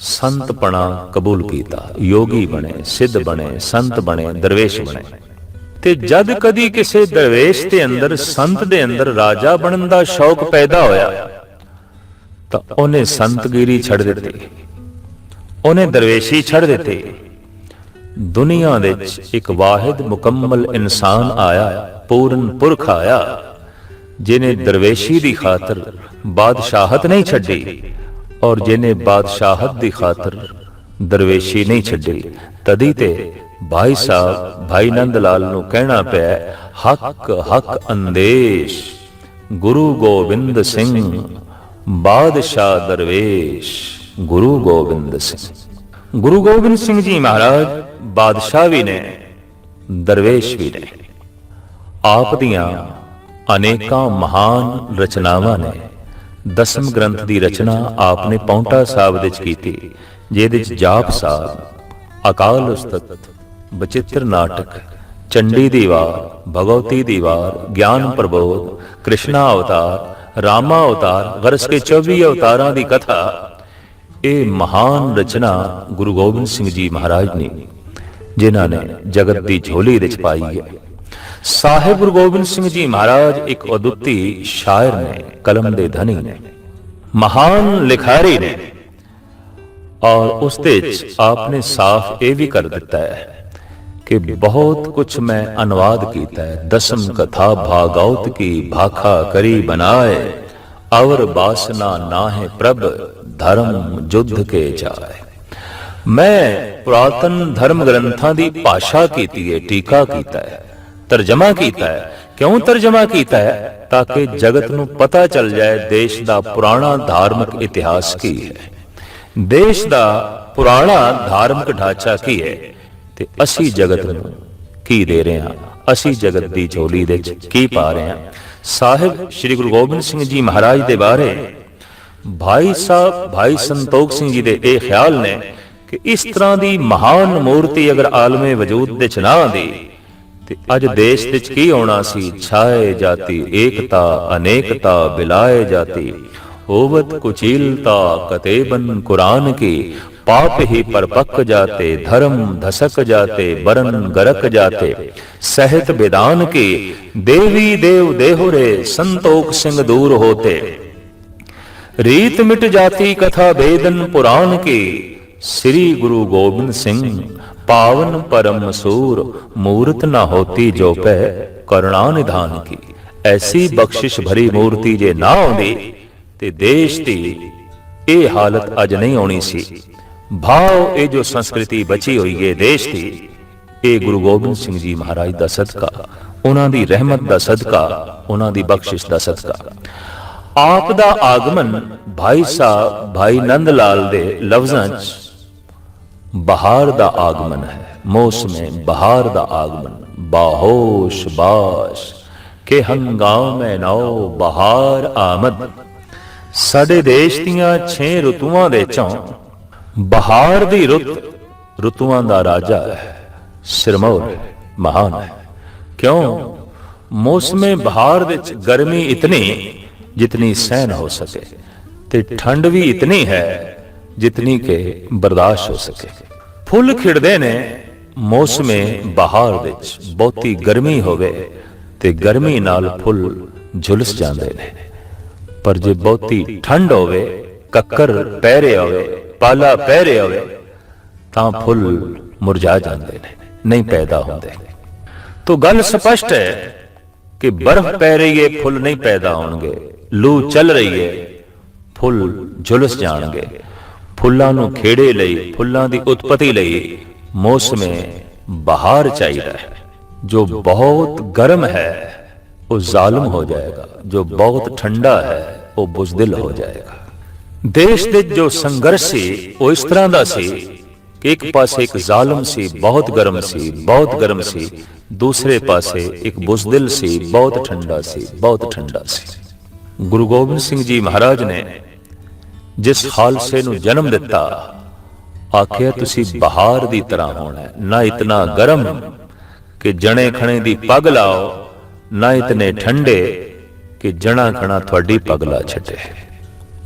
ਸੰਤਪਣਾ ਕਬੂਲ ਕੀਤਾ, ਯੋਗੀ ਬਣੇ, ਸਿੱਧ ਬਣੇ, ਸੰਤ ਬਣੇ, ਦਰਵੇਸ਼ ਬਣੇ। ਤੇ ਜਦ ਕਦੀ ਕਿਸੇ ਦਰਵੇਸ਼ ਦੇ ਅੰਦਰ, ਸੰਤ ਦੇ ਅੰਦਰ ਰਾਜਾ ਬਣਨ ਦਾ ਸ਼ੌਕ ਪੈਦਾ ਹੋਇਆ, ਤਾਂ ਉਹਨੇ ਸੰਤਗਿਰੀ ਛੱਡ ਦਿੱਤੀ। ਉਹਨੇ ਦਰਵੇਸ਼ੀ ਛੱਡ ਦਿੱਤੀ। ਦੁਨੀਆ ਵਿੱਚ ਇੱਕ ਵਾਹਿਦ ਮੁਕੰਮਲ ਇਨਸਾਨ ਆਇਆ, ਪੂਰਨ ਪੁਰਖ ਆਇਆ ਜਿਨੇ ਦਰਵੇਸ਼ੀ ਦੀ ਖਾਤਰ ਬਾਦਸ਼ਾਹਤ ਨਹੀਂ ਛੱਡੀ ਔਰ ਜਿਨੇ ਬਾਦਸ਼ਾਹਤ ਦੀ ਖਾਤਰ ਦਰਵੇਸ਼ੀ ਨਹੀਂ ਛੱਡੀ। ਤਦੀ ਤੇ ਭਾਈ ਸਾਹਿਬ, ਭਾਈ ਨੰਦ ਲਾਲ ਨੂੰ ਕਹਿਣਾ ਪਿਆ, ਹੱਕ ਹੱਕ ਅੰਦੇਸ਼, ਗੁਰੂ ਗੋਬਿੰਦ ਸਿੰਘ, ਬਾਦਸ਼ਾਹ ਦਰਵੇਸ਼, ਗੁਰੂ ਗੋਬਿੰਦ ਸਿੰਘ। ਗੁਰੂ ਗੋਬਿੰਦ ਸਿੰਘ ਜੀ ਮਹਾਰਾਜ ਬਾਦਸ਼ਾਹ ਵੀ ਨੇ, ਦਰਵੇਸ਼ ਵੀ ਨੇ। ਆਪ ਦੀਆਂ ਅਨੇਕਾਂ ਮਹਾਨ ਰਚਨਾਵਾਂ ਨੇ, ਦਸਮ ਗ੍ਰੰਥ ਦੀ ਰਚਨਾ ਆਪ ਨੇ ਪੌਂਟਾ ਸਾਹਿਬ ਵਿੱਚ ਕੀਤੀ, ਜਿਹਦੇ ਵਿੱਚ ਜਾਪ ਸਾਹਿਬ ਅਕਾਲ ਉਸਤਤ ਬਚਿੱਤਰ ਨਾਟਕ, ਚੰਡੀ ਦੀ ਵਾਰ ਭਗਵਤੀ ਦੀ ਵਾਰ ਗਿਆਨ ਪ੍ਰਬੋਧ, ਕ੍ਰਿਸ਼ਨਾ ਅਵਤਾਰ, ਰਾਮਾ ਅਵਤਾਰ ਗਰਸ ਕੇ 24 ਅਵਤਾਰਾਂ ਦੀ ਕਥਾ ਇਹ ਮਹਾਨ ਰਚਨਾ ਗੁਰੂ ਗੋਬਿੰਦ ਸਿੰਘ ਜੀ ਮਹਾਰਾਜ ਨੇ, ਜਿਨ੍ਹਾਂ ਨੇ ਜਗਤ ਦੀ ਝੋਲੀ ਵਿੱਚ ਪਾਈ ਹੈ। ਸਾਹਿਬ ਗੁਰੂ ਗੋਬਿੰਦ ਸਿੰਘ ਜੀ ਮਹਾਰਾਜ ਇੱਕ ਅਦੁੱਤੀ ਸ਼ਾਇਰ ਨੇ, ਕਲਮ ਦੇ ਧਨੀ ਨੇ, ਮਹਾਨ ਲਿਖਾਰੀ ਨੇ, ਔਰ ਉਸ ਦੇ ਆਪਨੇ ਸਾਫ਼ ਇਹ ਵੀ ਕਰ ਦਿੱਤਾ ਹੈ ਕਿ ਬਹੁਤ ਕੁਝ ਮੈਂ ਅਨੁਵਾਦ ਕੀਤਾ ਹੈ। ਦਸਮ ਕਥਾ ਭਾਗਵਤ ਕੀ ਭਾਖਾ ਕਰੀ ਬਨਾਏ ਅਵਰ ਬਾਸਨਾ ਨਾਹਿ ਪ੍ਰਭ ਧਰਮ ਜੁਧ ਕੇ ਜਾਏ। ਮੈਂ ਪੁਰਾਤਨ ਧਰਮ ਗ੍ਰੰਥਾਂ ਦੀ ਭਾਸ਼ਾ ਕੀਤੀ ਹੈ ਟੀਕਾ ਕੀਤਾ ਹੈ ਤਰਜਮਾ ਕੀਤਾ ਹੈ ਕਿਉਂ ਤਰਜਮਾ ਕੀਤਾ ਹੈ ਤਾਂ ਕਿ ਜਗਤ ਨੂੰ ਪਤਾ ਚੱਲ ਜਾਏ ਦੇਸ਼ ਦਾ ਪੁਰਾਣਾ ਧਾਰਮਿਕ ਇਤਿਹਾਸ ਕੀ ਹੈ ਦੇਸ਼ ਦਾ ਪੁਰਾਣਾ ਧਾਰਮਿਕ ਢਾਂਚਾ ਕੀ ਹੈ ਤੇ ਅਸੀਂ ਜਗਤ ਨੂੰ ਕੀ ਦੇ ਰਹੇ ਹਾਂ? ਅਸੀਂ ਜਗਤ ਦੀ ਝੋਲੀ ਦੇ ਵਿੱਚ ਕੀ ਪਾ ਰਹੇ ਹਾਂ? ਸਾਹਿਬ ਸ੍ਰੀ ਗੁਰੂ ਗੋਬਿੰਦ ਸਿੰਘ ਜੀ ਮਹਾਰਾਜ ਦੇ ਬਾਰੇ ਭਾਈ ਸਾਹਿਬ ਭਾਈ ਸੰਤੋਖ ਸਿੰਘ ਜੀ ਦੇ ਇਹ ਖਿਆਲ ਨੇ ਕਿ ਇਸ ਤਰ੍ਹਾਂ ਦੀ ਮਹਾਨ ਮੂਰਤੀ ਅਗਰ ਆਲਮੇ ਵਜੂਦ ਦੇ ਚ ਨਾ ਆਂਦੀ ਤੇ ਅੱਜ ਦੇਸ਼ ਵਿੱਚ ਕੀ ਹੋਣਾ ਸੀ ਛਾਏ ਜਾਤੀ ਏਕਤਾ ਅਨੇਕਤਾ ਬਿਲਾਏ ਜਾਤੀ ਹੋਵਤ ਕੁਚੀਲਤਾ ਕਤੇਬਨ ਕੁਰਾਨ ਕੀ पाप ही परपक जाते धर्म धसक जाते बरन गरक जाते सहत विधान की देवी देव देहुरे संतोख सिंह दूर होते ਰੀਤ ਮਿਟ ਜਾਤੀ ਕਥਾ ਵੇਦਨ ਪੁਰਾਨ ਕੇ ਸ੍ਰੀ ਗੁਰੂ ਗੋਬਿੰਦ ਸਿੰਘ ਪਾਵਨ ਪਰਮ ਸੂਰ, ਮੂਰਤ ਨਾ ਹੋਤੀ ਜੋ ਪੈ ਕਰਣਾ ਨਿਧਾਨ ਕੀ। ਐਸੀ ਬਖਸ਼ਿਸ਼ ਭਰੀ ਮੂਰਤੀ ਜੇ ਨਾ ਆਉਂਦੀ, ਤੇ ਦੇਸ਼ ਦੀ ਇਹ ਹਾਲਤ ਅਜ ਨਹੀਂ ਆਉਣੀ ਸੀ। ਭਾਵ ਇਹ ਜੋ ਸੰਸਕ੍ਰਿਤੀ ਬਚੀ ਹੋਈ ਹੈ ਦੇਸ਼ ਦੀ, ਇਹ ਗੁਰੂ ਗੋਬਿੰਦ ਸਿੰਘ ਜੀ ਮਹਾਰਾਜ ਦਾ ਸਦਕਾ, ਉਹਨਾਂ ਦੀ ਰਹਿਮਤ ਦਾ ਸਦਕਾ, ਉਹਨਾਂ ਦੀ ਬਖਸ਼ਿਸ਼ ਦਾ ਸਦਕਾ। ਆਪ ਦਾ ਆਗਮਨ ਭਾਈ ਸਾਹਿਬ, ਭਾਈ ਨੰਦ ਲਾਲ ਦੇ ਲਫ਼ਜ਼ਾਂ 'ਚ ਬਹਾਰ ਦਾ ਆਗਮਨ ਹੈ, ਮੌਸਮੇ ਬਹਾਰ ਦਾ ਆਗਮਨ। ਬਾਹੋਸ਼, ਬਾਸ਼, ਕੇ ਹੰਗਾਮੇ ਨੋ ਬਹਾਰ ਆਮਦ। ਸਾਡੇ ਦੇਸ਼ ਦੀਆਂ 6 ਰੁੱਤੂਆਂ ਦੇ ਚੋਂ ਬਹਾਰ ਦੀ ਰੁੱਤ ਰੁੱਤੂਆਂ ਦਾ ਰਾਜਾ ਹੈ, ਸਿਰਮੌਰ ਮਹਾਨ ਹੈ। ਕਿਉਂ? ਮੌਸਮੇ ਬਹਾਰ ਵਿੱਚ ਗਰਮੀ ਇਤਨੀ ਜਿਤਨੀ ਸਹਿਨ ਹੋ ਸਕੇ ਤੇ ਠੰਡ ਵੀ ਇਤਨੀ ਹੈ ਜਿਤਨੀ ਕਿ ਬਰਦਾਸ਼ਤ ਹੋ ਸਕੇ ਫੁੱਲ ਖਿੜਦੇ ਨੇ ਮੌਸਮੇ ਬਹਾਰ ਵਿੱਚ ਬਹੁਤੀ ਗਰਮੀ ਹੋਵੇ ਤੇ ਗਰਮੀ ਨਾਲ ਫੁੱਲ ਝੁਲਸ ਜਾਂਦੇ ਨੇ ਪਰ ਜੇ ਬਹੁਤੀ ਠੰਡ ਹੋਵੇ ਕੱਕਰ ਪੈ ਰਿਹਾ ਹੋਵੇ ਪਾਲਾ ਪੈ ਰਿਹਾ ਹੋਵੇ ਤਾਂ ਫੁੱਲ ਮੁਰਝਾ ਜਾਂਦੇ ਨੇ ਨਹੀਂ ਪੈਦਾ ਹੁੰਦੇ ਤੋ ਗੱਲ ਸਪਸ਼ਟ ਹੈ ਕਿ ਬਰਫ਼ ਪੈ ਰਹੀ ਹੈ ਫੁੱਲ ਨਹੀਂ ਪੈਦਾ ਹੋਣਗੇ ਲੂ ਚੱਲ ਰਹੀ ਹੈ। ਫੁੱਲ ਝੁਲਸ ਜਾਣਗੇ। ਫੁੱਲਾਂ ਨੂੰ ਖੇੜੇ ਲਈ, ਫੁੱਲਾਂ ਦੀ ਉਤਪਤੀ ਲਈ ਮੌਸਮੇ ਬਹਾਰ ਚਾਹੀਦਾ ਹੈ। ਜੋ ਬਹੁਤ ਗਰਮ ਹੈ, ਉਹ ਜ਼ਾਲਮ ਹੋ ਜਾਏਗਾ। ਜੋ ਬਹੁਤ ਠੰਡਾ ਹੈ, ਉਹ ਬੁਜ਼ਦਿਲ ਹੋ ਜਾਏਗਾ। ਦੇਸ਼ ਦੇ ਜੋ ਸੰਘਰਸ਼ ਸੀ, ਉਹ ਇਸ ਤਰ੍ਹਾਂ ਦਾ ਸੀ ਕਿ ਇੱਕ ਪਾਸੇ ਇੱਕ ਜ਼ਾਲਮ ਸੀ, ਬਹੁਤ ਗਰਮ ਸੀ, ਬਹੁਤ ਗਰਮ ਸੀ। ਦੂਸਰੇ ਪਾਸੇ ਇੱਕ ਬੁਜ਼ਦਿਲ ਸੀ, ਬਹੁਤ ਠੰਡਾ ਸੀ, ਬਹੁਤ ਠੰਡਾ ਸੀ। ਗੁਰੂ ਗੋਬਿੰਦ ਸਿੰਘ ਜੀ ਮਹਾਰਾਜ ਨੇ ਜਿਸ ਖਾਲਸੇ ਨੂੰ ਜਨਮ ਦਿੱਤਾ, ਆਖਿਆ, ਤੁਸੀਂ ਬਹਾਰ ਦੀ ਤਰ੍ਹਾਂ ਹੋਣਾ ਨਾ ਇਤਨਾ ਗਰਮ ਕਿ ਜਣੇ ਖਣੇ ਦੀ ਪੱਗ ਲਾਓ, ਨਾ ਇਤਨੇ ਠੰਡੇ ਕਿ ਜਣਾ ਖਣਾ ਤੁਹਾਡੀ ਪੱਗ ਲਾ ਛੱਡੇ।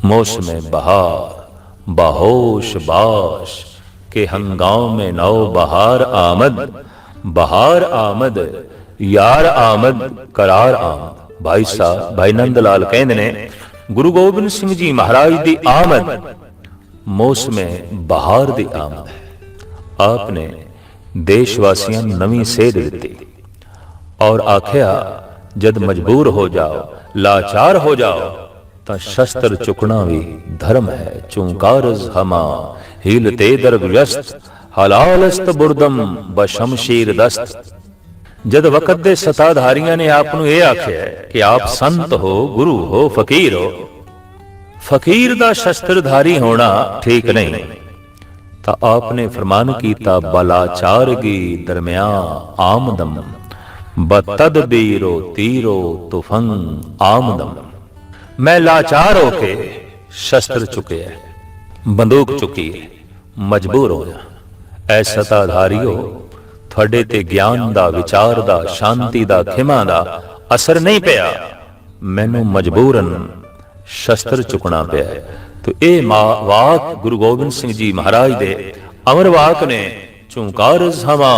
ਮੌਸਮੇ ਬਹਾਰ, ਬਾਹੋਸ਼ ਬਾਸ਼, ਕਿ ਹੰਗਾਮੇ ਨੌ ਬਹਾਰ ਆਮਦ ਬਹਾਰ ਆਮਦ, ਯਾਰ ਆਮਦ, ਕਰਾਰ ਆਮਦ। ਭਾਈ ਸਾਹਿਬ, ਭਾਈ ਨੰਦ ਲਾਲ ਕਹਿੰਦੇ ਨੇ, ਗੁਰੂ ਗੋਬਿੰਦ ਸਿੰਘ ਜੀ ਮਹਾਰਾਜ ਦੀ ਆਮਦ ਮੌਸਮੇ ਬਹਾਰ ਦੀ ਆਮਦ। ਹੈ ਆਪ ਨੇ ਦੇਸ਼ ਵਾਸੀਆਂ ਨੂੰ ਨਵੀਂ ਸੇਧ ਦਿੱਤੀ ਔਰ ਆਖਿਆ, ਜਦ ਮਜਬੂਰ ਹੋ ਜਾਓ, ਲਾਚਾਰ ਹੋ ਜਾਓ, ਤਾਂ ਸ਼ਸਤਰ ਚੁਕਣਾ ਵੀ ਧਰਮ ਹੈ, ਚੁੰਕਾਰਜ਼ ਹਮਾ, ਹੀਲ ਤੇ ਦਰਗਯਸਤ ਹਲਾਲਸਤ ਬੁਰਦਮ, ਬਸ਼ਮਸ਼ੀਰ ਦਸਤ। ਜਦ ਵਕਤ ਦੇ ਸਤਾਧਾਰੀਆਂ ਨੇ ਆਪ ਨੂੰ ਇਹ ਆਖਿਆ ਕਿ ਆਪ ਸੰਤ ਹੋ, ਗੁਰੂ ਹੋ, ਫਕੀਰ ਹੋ। ਫਕੀਰ ਦਾ ਸ਼ਸਤਰਧਾਰੀ ਹੋਣਾ ਠੀਕ ਨਹੀਂ। ਤਾਂ ਆਪ ਨੇ ਫਰਮਾਨ ਕੀਤਾ ਬਲਾਚਾਰਗੀ ਦਰਮਿਆਨ ਆਮਦਮ ਬਤਦਬੀਰੋ ਤੀਰੋ ਤੁਫੰ ਆਮਦਮ। ਮੈਂ ਲਾਚਾਰ ਹੋ ਕੇ ਸ਼ਸਤਰ ਚੁੱਕਿਆ, ਬੰਦੂਕ ਚੁੱਕੀ, ਮਜਬੂਰ ਹੋਇਆ। ਐ ਸਤਾਧਾਰੀਓ ਤੁਹਾਡੇ ਤੇ ਗਿਆਨ ਦਾ, ਵਿਚਾਰ ਦਾ, ਸ਼ਾਂਤੀ ਦਾ, ਖਿਮਾ ਦਾ ਅਸਰ ਨਹੀਂ ਪਿਆ। ਮੈਨੂੰ ਮਜਬੂਰਨ ਸ਼ਸਤਰ ਚੁਕਣਾ ਪਿਆ ਹੈ। ਇਹ ਵਾਕ ਗੁਰੂ ਗੋਬਿੰਦ ਸਿੰਘ ਜੀ ਮਹਾਰਾਜ ਦੇ ਅਮਰ ਵਾਕ ਨੇ ਚੁੰਕਾਰਜ਼ ਹਵਾ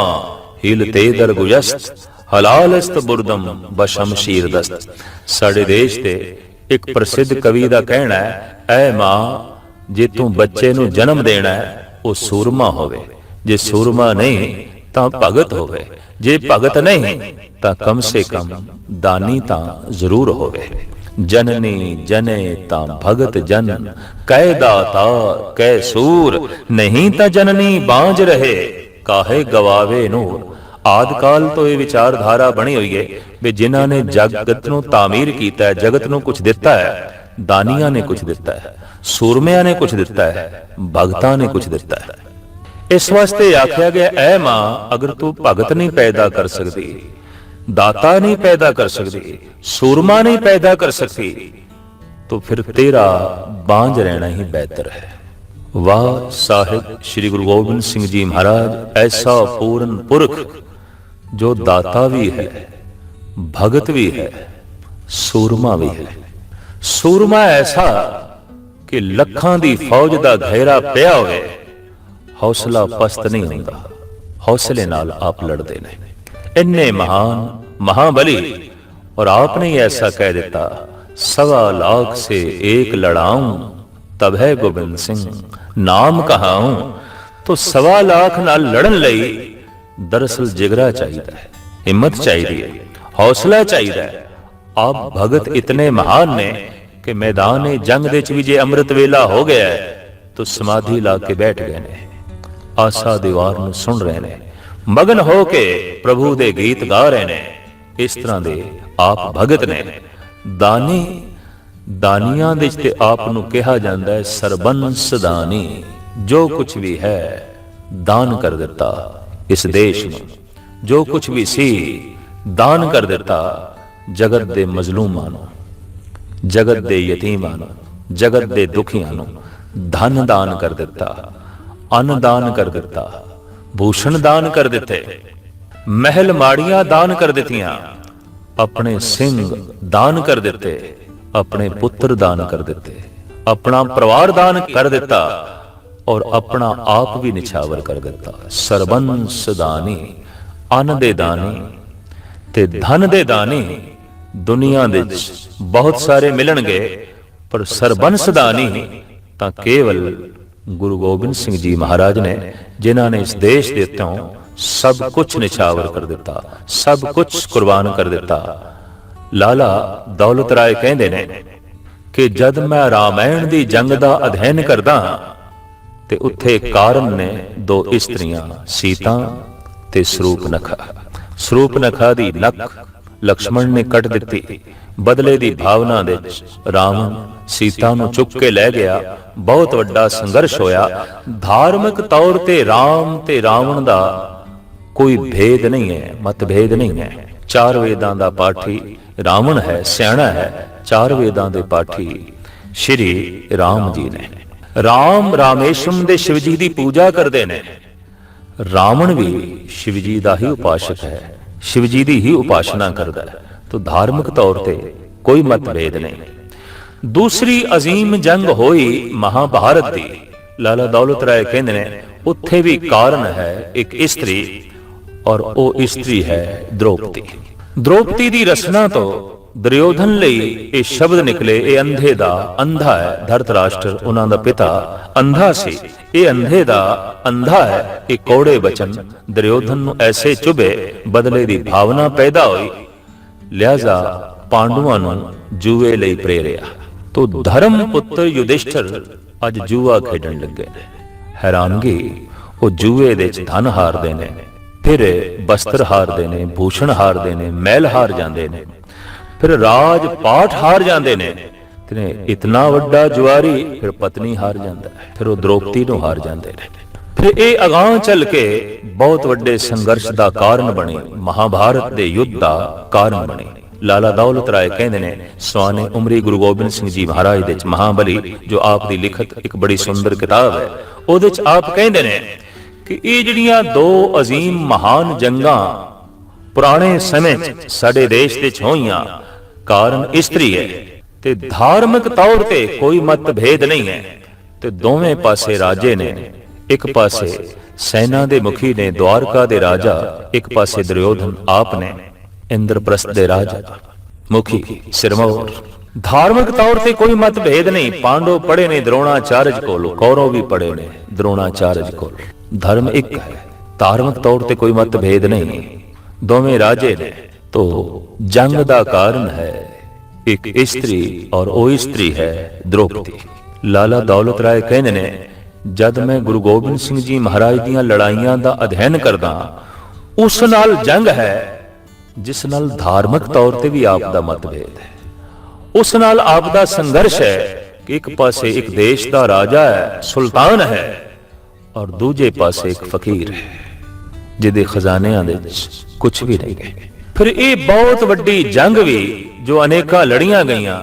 ਹਿਲ ਤੇ ਦਰਗੁਯਸਤ ਹਲਾਲਸਤ ਬੁਰਦਮ ਬਸ਼ਮਸ਼ੀਰ ਦਸਤ। ਸਾਡੇ ਦੇਸ਼ ਦੇ ਇੱਕ ਪ੍ਰਸਿੱਧ ਕਵੀ ਦਾ ਕਹਿਣਾ ਹੈ, ਐ ਮਾਂ, ਜੇ ਤੂੰ ਬੱਚੇ ਨੂੰ ਜਨਮ ਦੇਣਾ ਹੈ, ਉਹ ਸੂਰਮਾ ਹੋਵੇ। ਜੇ ਸੂਰਮਾ ਨਹੀਂ ਤਾਂ ਭਗਤ ਹੋਵੇ। ਜੇ ਭਗਤ ਨਹੀਂ ਤਾਂ ਕਮ ਸੇ ਕਮ ਦਾਨੀ ਤਾਂ ਜ਼ਰੂਰ ਹੋਵੇ। ਜਨਨੀ ਜਨੇ ਤਾਂ ਭਗਤ ਜਨ। ਕਹਿ ਦਾਤਾ ਕਹਿ ਸੂਰ। ਨਹੀਂ ਤਾਂ ਜਨਨੀ ਬਾਝ ਰਹੇ। ਕਾਹੇ ਗਵਾਵੇ ਨੂਰ। ਆਦ ਕਾਲ ਤੋਂ ਇਹ ਵਿਚਾਰਧਾਰਾ ਬਣੀ ਹੋਈ ਹੈ ਵੀ ਜਿਨ੍ਹਾਂ ਨੇ ਜਗਤ ਨੂੰ ਤਾਮੀਰ ਕੀਤਾ ਹੈ ਜਗਤ ਨੂੰ ਕੁਝ ਦਿੱਤਾ ਹੈ। ਦਾਨੀਆਂ ਨੇ ਕੁਝ ਦਿੱਤਾ ਹੈ। ਸੂਰਮਿਆਂ ਨੇ ਕੁਝ ਦਿੱਤਾ ਹੈ। ਭਗਤਾਂ ਨੇ ਕੁਝ ਦਿੱਤਾ ਹੈ। ਇਸ ਵਾਸਤੇ ਆਖਿਆ ਗਿਆ, ਐ ਮਾਂ, ਅਗਰ ਤੂੰ ਭਗਤ ਨਹੀਂ ਪੈਦਾ ਕਰ ਸਕਦੀ, ਦਾਤਾ ਨਹੀਂ ਪੈਦਾ ਕਰ ਸਕਦੀ, ਸੂਰਮਾ ਨਹੀਂ ਪੈਦਾ ਕਰ ਸਕਦੀ, ਤੋ ਫਿਰ ਤੇਰਾ ਬਾਂਝ ਰਹਿਣਾ ਹੀ ਬਿਹਤਰ ਹੈ। ਵਾਹ ਸਾਹਿਬ, ਸ੍ਰੀ ਗੁਰੂ ਗੋਬਿੰਦ ਸਿੰਘ ਜੀ ਮਹਾਰਾਜ, ਐਸਾ ਪੂਰਨ ਪੁਰਖ ਜੋ ਦਾਤਾ ਵੀ ਹੈ, ਭਗਤ ਵੀ ਹੈ, ਸੂਰਮਾ ਵੀ ਹੈ। ਸੂਰਮਾ ਐਸਾ ਕਿ ਲੱਖਾਂ ਦੀ ਫੌਜ ਦਾ ਘੇਰਾ ਪਿਆ ਹੋਵੇ ਹੌਸਲਾ ਪਸਤ ਨਹੀਂ ਹੁੰਦਾ ਹੌਸਲੇ ਨਾਲ ਆਪ ਲੜਦੇ ਨੇ ਇੰਨੇ ਮਹਾਨ ਮਹਾਬਲੀ और आपने ही ऐसा कह देता सवा लाख से एक लड़ाऊं तब है गोबिंद सिंह नाम कहाऊं तो सवा लाख ਨਾਲ ਲੜਨ ਲਈ ਦਰਅਸਲ ਜਿਗਰਾ ਚਾਹੀਦਾ ਹੈ ਹਿੰਮਤ ਚਾਹੀਦੀ ਹੈ ਹੌਸਲਾ ਚਾਹੀਦਾ ਹੈ ਆਪ ਭਗਤ ਇਤਨੇ ਮਹਾਨ ਨੇ ਕਿ ਮੈਦਾਨ ਜੰਗ ਦੇ ਵਿੱਚ ਵੀ ਜੇ ਅੰਮ੍ਰਿਤ ਵੇਲਾ ਹੋ ਗਿਆ ਹੈ ਤਾਂ ਸਮਾਧੀ ਲਾ ਕੇ ਬੈਠ ਗਏ ਨੇ ਆਸਾ ਦੀਵਾਰ ਨੂੰ ਸੁਣ ਰਹੇ ਨੇ, ਮਗਨ ਹੋ ਕੇ ਪ੍ਰਭੂ ਦੇ ਗੀਤ ਗਾ ਰਹੇ ਨੇ। ਇਸ ਤਰ੍ਹਾਂ ਦੇ ਆਪ ਭਗਤ ਨੇ ਦਾਨੀ, ਦਾਨੀਆਂ ਦੇ ਤੇ ਆਪ ਨੂੰ ਕਿਹਾ ਜਾਂਦਾ ਹੈ, ਸਰਬੰਸ ਦਾਨੀ, ਜੋ ਕੁਝ ਵੀ ਹੈ, ਦਾਨ ਕਰ ਦਿੱਤਾ ਇਸ ਦੇਸ਼ ਨੂੰ। ਜੋ ਕੁਝ ਵੀ ਸੀ, ਦਾਨ ਕਰ ਦਿੱਤਾ ਜਗਤ ਦੇ ਮਜ਼ਲੂਮਾਂ ਨੂੰ, ਜਗਤ ਦੇ ਯਤੀਮਾਂ ਨੂੰ, ਜਗਤ ਦੇ ਦੁਖੀਆਂ ਨੂੰ, ਧਨ ਦਾਨ ਕਰ ਦਿੱਤਾ। ਅੰਨ ਦਾਨ ਕਰ ਦਿੱਤਾ। ਭੂਸ਼ਣ ਦਾਨ ਕਰ ਦਿੱਤੇ। ਮਹਿਲ ਮਾੜੀਆਂ ਦਾਨ ਕਰ ਦਿੱਤੀਆਂ। ਆਪਣੇ ਸਿੰਘ ਦਾਨ ਕਰ ਦਿੱਤੇ। ਆਪਣੇ ਪੁੱਤਰ ਦਾਨ ਕਰ ਦਿੱਤੇ। ਆਪਣਾ ਪਰਿਵਾਰ ਦਾਨ ਕਰ ਦਿੱਤਾ। ਔਰ ਆਪਣਾ ਆਪ ਵੀ ਨਿਛਾਵਰ ਕਰ ਦਿੱਤਾ। ਸਰਬੰਸ ਦਾਨੀ, ਅੰਨ ਦੇ ਦਾਨੀ ਤੇ ਧਨ ਦੇ ਦਾਨੀ ਦੁਨੀਆ ਦੇ ਵਿੱਚ ਬਹੁਤ ਸਾਰੇ ਮਿਲਣਗੇ। ਪਰ ਸਰਬੰਸ ਦਾਨੀ ਤਾਂ ਕੇਵਲ ਗੁਰੂ ਗੋਬਿੰਦ ਸਿੰਘ ਜੀ ਮਹਾਰਾਜ ਨੇ, ਜਿਨ੍ਹਾਂ ਨੇ ਇਸ ਦੇਸ਼ ਦੇ ਉੱਤੋਂ ਸਭ ਕੁਝ ਨਿਛਾਵਰ ਕਰ ਦਿੱਤਾ, ਸਭ ਕੁਝ ਕੁਰਬਾਨ ਕਰ ਦਿੱਤਾ। ਲਾਲਾ ਦੌਲਤ ਰਾਏ ਕਹਿੰਦੇ ਨੇ ਕਿ ਜਦ ਮੈਂ ਰਾਮਾਇਣ ਦੀ ਜੰਗ ਦਾ ਅਧਿਐਨ ਕਰਦਾ ਤੇ ਉੱਥੇ ਕਾਰਨ ਨੇ ਦੋ ਇਸਤਰੀਆਂ, ਸੀਤਾ ਤੇ ਸਰੂਪਨਖਾ। ਸਰੂਪਨਖਾ ਦੀ ਨੱਕ ਲਕਸ਼ਮਣ ਨੇ ਕੱਟ ਦਿੱਤੀ। ਬਦਲੇ ਦੀ ਭਾਵਨਾ ਦੇ ਵਿੱਚ ਰਾਮ ਸੀਤਾ ਨੂੰ ਚੁੱਕ ਕੇ ਲੈ ਗਿਆ ਬਹੁਤ ਵੱਡਾ ਸੰਘਰਸ਼ ਹੋਇਆ। ਧਾਰਮਿਕ ਤੌਰ ਤੇ ਰਾਮ ਤੇ ਰਾਵਣ ਦਾ ਕੋਈ ਭੇਦ ਨਹੀਂ ਹੈ, ਮਤਭੇਦ ਨਹੀਂ ਹੈ। ਚਾਰ ਵੇਦਾਂ ਦਾ ਪਾਠੀ ਰਾਵਣ ਹੈ, ਸਿਆਣਾ ਹੈ। ਚਾਰ ਵੇਦਾਂ ਦੇ ਪਾਠੀ ਸ਼੍ਰੀ ਰਾਮ ਜੀ ਨੇ। ਰਾਮ ਰਾਮੇਸ਼ਮ ਦੇ ਸ਼ਿਵ ਜੀ ਦੀ ਪੂਜਾ ਕਰਦੇ ਨੇ। ਰਾਵਣ ਵੀ ਸ਼ਿਵ ਜੀ ਦਾ ਹੀ ਉਪਾਸ਼ਕ ਹੈ। ਸ਼ਿਵ ਜੀ ਦੀ ਹੀ ਉਪਾਸ਼ਨਾ ਕਰਦਾ ਹੈ। ਤਾਂ ਧਾਰਮਿਕ ਤੌਰ ਤੇ ਕੋਈ ਮਤਭੇਦ ਨਹੀਂ। ਦੂਸਰੀ ਅਜ਼ੀਮ ਜੰਗ ਹੋਈ ਮਹਾਭਾਰਤ ਦੀ। ਲਾਲਾ ਦੌਲਤ ਰਾਏ ਕਹਿੰਦੇ ਨੇ, ਉੱਥੇ ਵੀ ਕਾਰਨ ਹੈ ਇੱਕ ਇਸਤਰੀ ਔਰ ਉਹ ਇਸਤਰੀ ਹੈ ਦ੍ਰੋਪਦੀ। ਦ੍ਰੋਪਦੀ ਦੀ ਰਚਨਾ ਤੋਂ ਦੁਰਯੋਧਨ ਲਈ ਇਹ ਸ਼ਬਦ ਨਿਕਲੇ, ਇਹ ਅੰਧੇ ਦਾ ਅੰਧਾ ਹੈ, ਧਰਤਰਾਸ਼ਟਰ, ਉਹਨਾਂ ਦਾ ਪਿਤਾ ਅੰਧਾ ਸੀ। ਇਹ ਅੰਧੇ ਦਾ ਅੰਧਾ ਹੈ, ਇਹ ਕੋੜੇ ਬਚਨ, ਦਰਯੋਧਨ ਨੂੰ ਐਸੇ ਚੁਭੇ, ਬਦਲੇ ਦੀ ਭਾਵਨਾ ਪੈਦਾ ਹੋਈ, ਲਿਆਜ਼ਾ ਪਾਂਡਵਾਂ ਨੂੰ ਜੂਏ ਲਈ ਪ੍ਰੇਰਿਆ। ਤੋ ਧਰਮ ਪੁੱਤਰ ਯੁਧਿਸ਼ਠਰ ਅੱਜ ਜੂਆ ਖੇਡਣ ਲੱਗੇ ਨੇ। ਹੈਰਾਨਗੀ, ਉਹ ਜੂਏ ਦੇ ਵਿੱਚ ਧਨ ਹਾਰਦੇ ਨੇ, ਫਿਰ ਬਸਤਰ ਹਾਰਦੇ ਨੇ, ਭੂਸ਼ਣ ਹਾਰਦੇ ਨੇ, ਮਹਿਲ ਹਾਰ ਜਾਂਦੇ ਨੇ, ਫਿਰ ਰਾਜ ਪਾਠ ਹਾਰ ਜਾਂਦੇ ਨੇ, ਤੇ ਇਤਨਾ ਵੱਡਾ ਜੁਆਰੀ ਫਿਰ ਪਤਨੀ ਹਾਰ ਜਾਂਦਾ ਹੈ, ਫਿਰ ਉਹ ਦ੍ਰੋਪਦੀ ਨੂੰ ਹਾਰ ਜਾਂਦੇ ਨੇ। ਫਿਰ ਇਹ ਅਗਾਹ ਚੱਲ ਕੇ ਬਹੁਤ ਵੱਡੇ ਸੰਘਰਸ਼ ਦਾ ਕਾਰਨ ਬਣੇ, ਮਹਾਭਾਰਤ ਦੇ ਯੁੱਧ ਦਾ ਕਾਰਨ ਬਣੇ। ਲਾਲਾ ਦੌਲਤ ਰਾਏ ਕਹਿੰਦੇ ਨੇ, ਸਵਾਨੇ ਉਮਰੀ ਗੁਰੂ ਗੋਬਿੰਦ ਸਿੰਘ ਜੀ ਮਹਾਰਾਜ ਦੇ ਚ ਮਹਾਬਲੀ, ਜੋ ਆਪ ਦੀ ਲਿਖਤ ਇੱਕ ਬੜੀ ਸੁੰਦਰ ਕਿਤਾਬ ਹੈ। ਉਹਦੇ ਚ ਆਪ ਕਹਿੰਦੇ ਨੇ ਕਿ ਇਹ ਜਿਹੜੀਆਂ ਦੋ ਅਜ਼ੀਮ ਮਹਾਨ ਜੰਗਾਂ ਪੁਰਾਣੇ ਸਮੇਂ 'ਚ ਸਾਡੇ ਦੇਸ਼ ਦੇ 'ਚ ਹੋਈਆਂ, ਕਾਰਨ ਇਸਤਰੀ ਹੈ ਤੇ ਧਾਰਮਿਕ ਤੌਰ ਤੇ ਕੋਈ ਮਤਭੇਦ ਨਹੀਂ ਹੈ। ਤੇ ਦੋਵੇਂ ਪਾਸੇ ਰਾਜੇ ਨੇ, ਇੱਕ ਪਾਸੇ ਸੈਨਾ ਦੇ ਮੁਖੀ ਨੇ ਦਵਾਰਕਾ ਦੇ ਰਾਜਾ, ਇੱਕ ਪਾਸੇ ਦੁਰਯੋਧਨ ਆਪ ਨੇ। ਇੰਦਰਪ੍ਰਸਥ ਦੇ ਰਾਜਾ। ਮੁਖੀ ਸਿਰਮੌਰ। ਧਾਰਮਿਕ ਤੌਰ ਤੇ ਕੋਈ ਮਤਭੇਦ ਨਹੀਂ। ਪਾਂਡਵ ਪੜੇ ਨੇ ਦਰੋਣਾਚਾਰਜ ਕੋਲ। ਕੌਰਵ ਵੀ ਪੜੇ ਨੇ ਦਰੋਣਾਚਾਰਜ ਕੋਲ। ਧਰਮ ਇੱਕ ਹੈ। ਧਾਰਮਿਕ ਤੌਰ ਤੇ ਕੋਈ ਮਤਭੇਦ ਨਹੀਂ। ਦੋਵੇਂ ਰਾਜੇ ਨੇ। ਤੋ ਜੰਗ ਦਾ ਕਾਰਨ ਹੈ। ਇੱਕ ਇਸਤਰੀ ਔਰ ਉਹ ਇਸਤਰੀ ਹੈ ਦ੍ਰੋਪਦੀ। ਲਾਲਾ ਦੌਲਤ ਰਾਏ ਕਹਿੰਦੇ ਨੇ ਜਦ ਮੈਂ ਗੁਰੂ ਗੋਬਿੰਦ ਸਿੰਘ ਜੀ ਮਹਾਰਾਜ ਦੀਆਂ ਲੜਾਈਆਂ ਦਾ ਅਧਿਐਨ ਕਰਦਾ ਉਸ ਨਾਲ ਜੰਗ ਹੈ। ਜਿਸ ਨਾਲ ਧਾਰਮਿਕ ਤੌਰ ਤੇ ਵੀ ਆਪ ਦਾ ਮਤਭੇਦ ਹੈ। ਉਸ ਨਾਲ ਆਪ ਦਾ ਸੰਘਰਸ਼ ਹੈ ਕਿ ਇੱਕ ਪਾਸੇ ਇੱਕ ਦੇਸ਼ ਦਾ ਰਾਜਾ ਹੈ, ਸੁਲਤਾਨ ਹੈ, ਔਰ ਦੂਜੇ ਪਾਸੇ ਇੱਕ ਫਕੀਰ ਹੈ, ਜਿਹਦੇ ਖਜ਼ਾਨਿਆਂ ਦੇ ਵਿੱਚ ਕੁਝ ਵੀ ਨਹੀਂ ਹੈ। ਫਿਰ ਇਹ ਬਹੁਤ ਵੱਡੀ ਜੰਗ ਵੀ ਜੋ ਅਨੇਕਾਂ ਲੜੀਆਂ ਗਈਆਂ,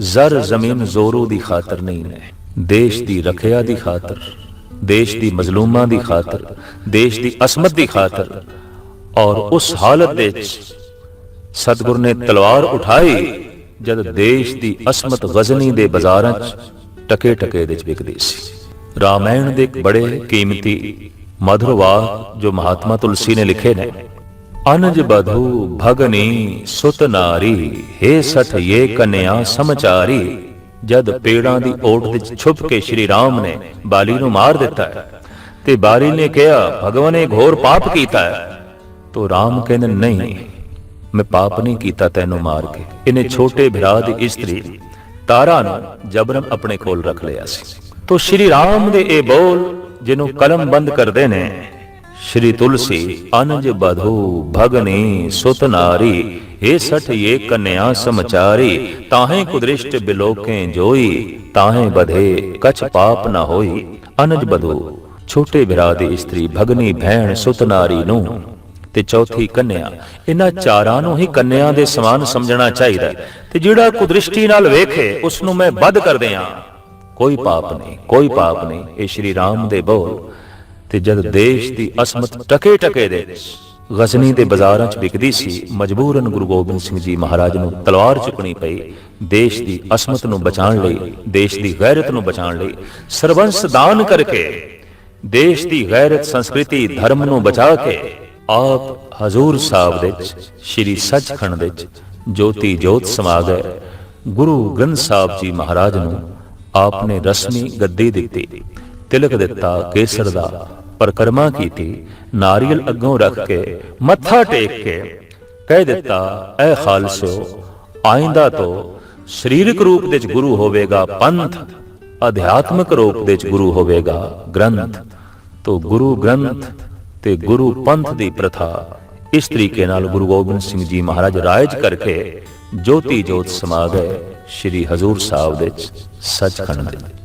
ਜ਼ਰ ਜ਼ਮੀਨ ਜ਼ੋਰੋ ਦੀ ਖਾਤਰ ਨਹੀਂ ਹੈ। ਦੇਸ਼ ਦੀ ਰੱਖਿਆ ਦੀ ਖਾਤਰ, ਦੇਸ਼ ਦੀ ਮਜ਼ਲੂਮਾਂ ਦੀ ਖਾਤਰ, ਦੇਸ਼ ਦੀ ਅਸਮਤ ਦੀ ਖਾਤਰ ਔਰ ਉਸ ਹਾਲਤ ਵਿੱਚ ਸਤਿਗੁਰ ਨੇ ਤਲਵਾਰ ਉਠਾਈ, ਜਦ ਦੇਸ਼ ਦੀ ਅਸਮਤ ਗਜ਼ਨੀ ਦੇ ਬਾਜ਼ਾਰਾਂ 'ਚ ਟਕੇ ਟਕੇ ਵਿੱਚ ਵਿਕਦੀ ਸੀ। ਰਾਮਾਇਣ ਦੇ ਇੱਕ ਬੜੇ ਕੀਮਤੀ ਮਧੁਰ ਜੋ ਮਹਾਤਮਾ ਤੁਲਸੀ ਨੇ ਲਿਖੇ ਨੇ, ਅਨਜ ਬਧੂ ਭਗਨੀ ਸੁਤ ਨਾਰੀ, ਹੇ ਸਠ ਇਹ ਕਨਿਆ ਸਮਚਾਰੀ, ਜਦ ਪੇੜਾਂ ਦੀ ਓਟ ਵਿੱਚ ਛੁਪ ਕੇ ਸ਼੍ਰੀ ਰਾਮ ਨੇ ਬਾਲੀ ਨੂੰ ਮਾਰ ਦਿੱਤਾ ਤੇ ਬਾਲੀ ਨੇ ਕਿਹਾ, ਭਗਵਾਨ ਨੇ ਘੋਰ ਪਾਪ ਕੀਤਾ ਹੈ। ਤੋ ਰਾਮ ਕਹਿੰਦੇ ਨਹੀਂ, ਮੈਂ ਪਾਪ ਨਹੀਂ ਕੀਤਾ ਤੈਨੂੰ ਮਾਰ ਕੇ। ਇਹਨੇ ਛੋਟੇ ਭਰਾ ਦੀ ਇਸਤਰੀ ਤਾਰਾ ਨੂੰ ਜਬਰਨ ਆਪਣੇ ਕੋਲ ਰੱਖ ਲਿਆ ਸੀ। ਤੋ ਸ਼੍ਰੀ ਰਾਮ ਦੇ ਇਹ ਬੋਲ, ਜਿਹਨੂੰ ਕਲਮ ਬੰਦ ਕਰਦੇ ਨੇ, ਸ਼੍ਰੀ ਤੁਲਸੀ ਅਨਜ ਬਧੂ ਭਗਨੀ ਸੁਤ ਨਾਰੀ ਏ ਸਠ ਇਹ ਕੰਨਿਆ ਸਮਚਾਰੀ, ਤਾਹੇ ਕੁਦ੍ਰਿਸ਼ਟ ਬਿਲੋਕੇ ਜੋਈ, ਤਾਹੇ ਬਧੇ ਕਛ ਪਾਪ ਨਾ ਹੋਈ। ਅਨਜ ਬਧੂ, ਛੋਟੇ ਭਰਾ ਦੀ ਇਸਤਰੀ ਭਗਨੀ ਭੈਣ ਸੁਤ ਨੂੰ ਤੇ ਚੌਥੀ ਕੰਨਿਆ। ਇਹਨਾਂ ਚਾਰਾਂ ਨੂੰ ਹੀ ਕੰਨਿਆ ਦੇ ਸਮਾਨ ਸਮਝਣਾ ਚਾਹੀਦਾ ਤੇ ਜਿਹੜਾ ਕੁਦ੍ਰਿਸ਼ਟੀ ਨਾਲ ਵੇਖੇ ਉਸ ਨੂੰ ਮੈਂ ਵੱਧ ਕਰ ਦਿਆਂ। ਕੋਈ ਪਾਪ ਨਹੀਂ, ਕੋਈ ਪਾਪ ਨਹੀਂ, ਇਹ ਸ਼੍ਰੀ ਰਾਮ ਦੇ ਬੋਲ। ਤੇ ਜਦ ਦੇਸ਼ ਦੀ ਅਸਮਤ ਟਕੇ ਟਕੇ ਦੇ ਗਜ਼ਨੀ ਦੇ ਬਾਜ਼ਾਰਾਂ 'ਚ ਵਿਕਦੀ ਸੀ, ਮਜਬੂਰਨ ਗੁਰੂ ਗੋਬਿੰਦ ਸਿੰਘ ਜੀ ਮਹਾਰਾਜ ਨੂੰ ਤਲਵਾਰ ਚੁੱਕਣੀ ਪਈ। ਦੇਸ਼ ਦੀ ਅਸਮਤ ਨੂੰ ਬਚਾਉਣ ਲਈ, ਦੇਸ਼ ਦੀ ਗੈਰਤ ਨੂੰ ਬਚਾਉਣ ਲਈ ਸਰਬੰਸ ਦਾਨ ਕਰਕੇ, ਦੇਸ਼ ਦੀ ਗੈਰਤ, ਸੰਸਕ੍ਰਿਤੀ, ਧਰਮ ਨੂੰ ਬਚਾ ਕੇ ਆਪ ਹਜ਼ੂਰ ਸਾਹਿਬ ਦੇ ਸ੍ਰੀ ਸੱਚਖੰਡ ਦੇ ਜੋਤੀ ਜੋਤ ਸਮਾ ਗਏ ਗੁਰੂ ਗ੍ਰੰਥ ਸਾਹਿਬ ਜੀ ਮਹਾਰਾਜ ਨੂੰ ਆਪਨੇ ਰਸਮੀ ਗੱਦੀ ਦਿੱਤੀ। ਤਿਲਕ ਦਿੱਤਾ, ਕੇਸਰ ਦਾ ਪਰਕਰਮਾ ਕੀਤੀ, ਨਾਰੀਅਲ ਅੱਗੋਂ ਰੱਖ ਕੇ ਮੱਥਾ ਟੇਕ ਕੇ ਕਹਿ ਦਿੱਤਾ, ਐ ਖਾਲਸੋ, ਆਇੰਦਾ ਤੋਂ ਸਰੀਰਕ ਰੂਪ ਵਿੱਚ ਗੁਰੂ ਹੋਵੇਗਾ, ਪੰਥ ਅਧਿਆਤਮਿਕ ਰੂਪ ਵਿੱਚ ਗੁਰੂ ਹੋਵੇਗਾ, ਗ੍ਰੰਥ। ਤੋਂ ਗੁਰੂ ਗ੍ਰੰਥ ਤੇ ਗੁਰੂ ਪੰਥ ਦੀ ਪ੍ਰਥਾ। ਇਸ ਤਰੀਕੇ ਨਾਲ ਗੁਰੂ ਗੋਬਿੰਦ ਸਿੰਘ ਜੀ ਮਹਾਰਾਜ ਰਾਜ ਕਰਕੇ ਜੋਤੀ ਜੋਤ ਸਮਾ ਗਏ ਸ੍ਰੀ ਹਜ਼ੂਰ ਸਾਹਿਬ ਦੇ ਵਿੱਚ ਸੱਚਖੰਡ ਦੇ। ਵਿੱਚ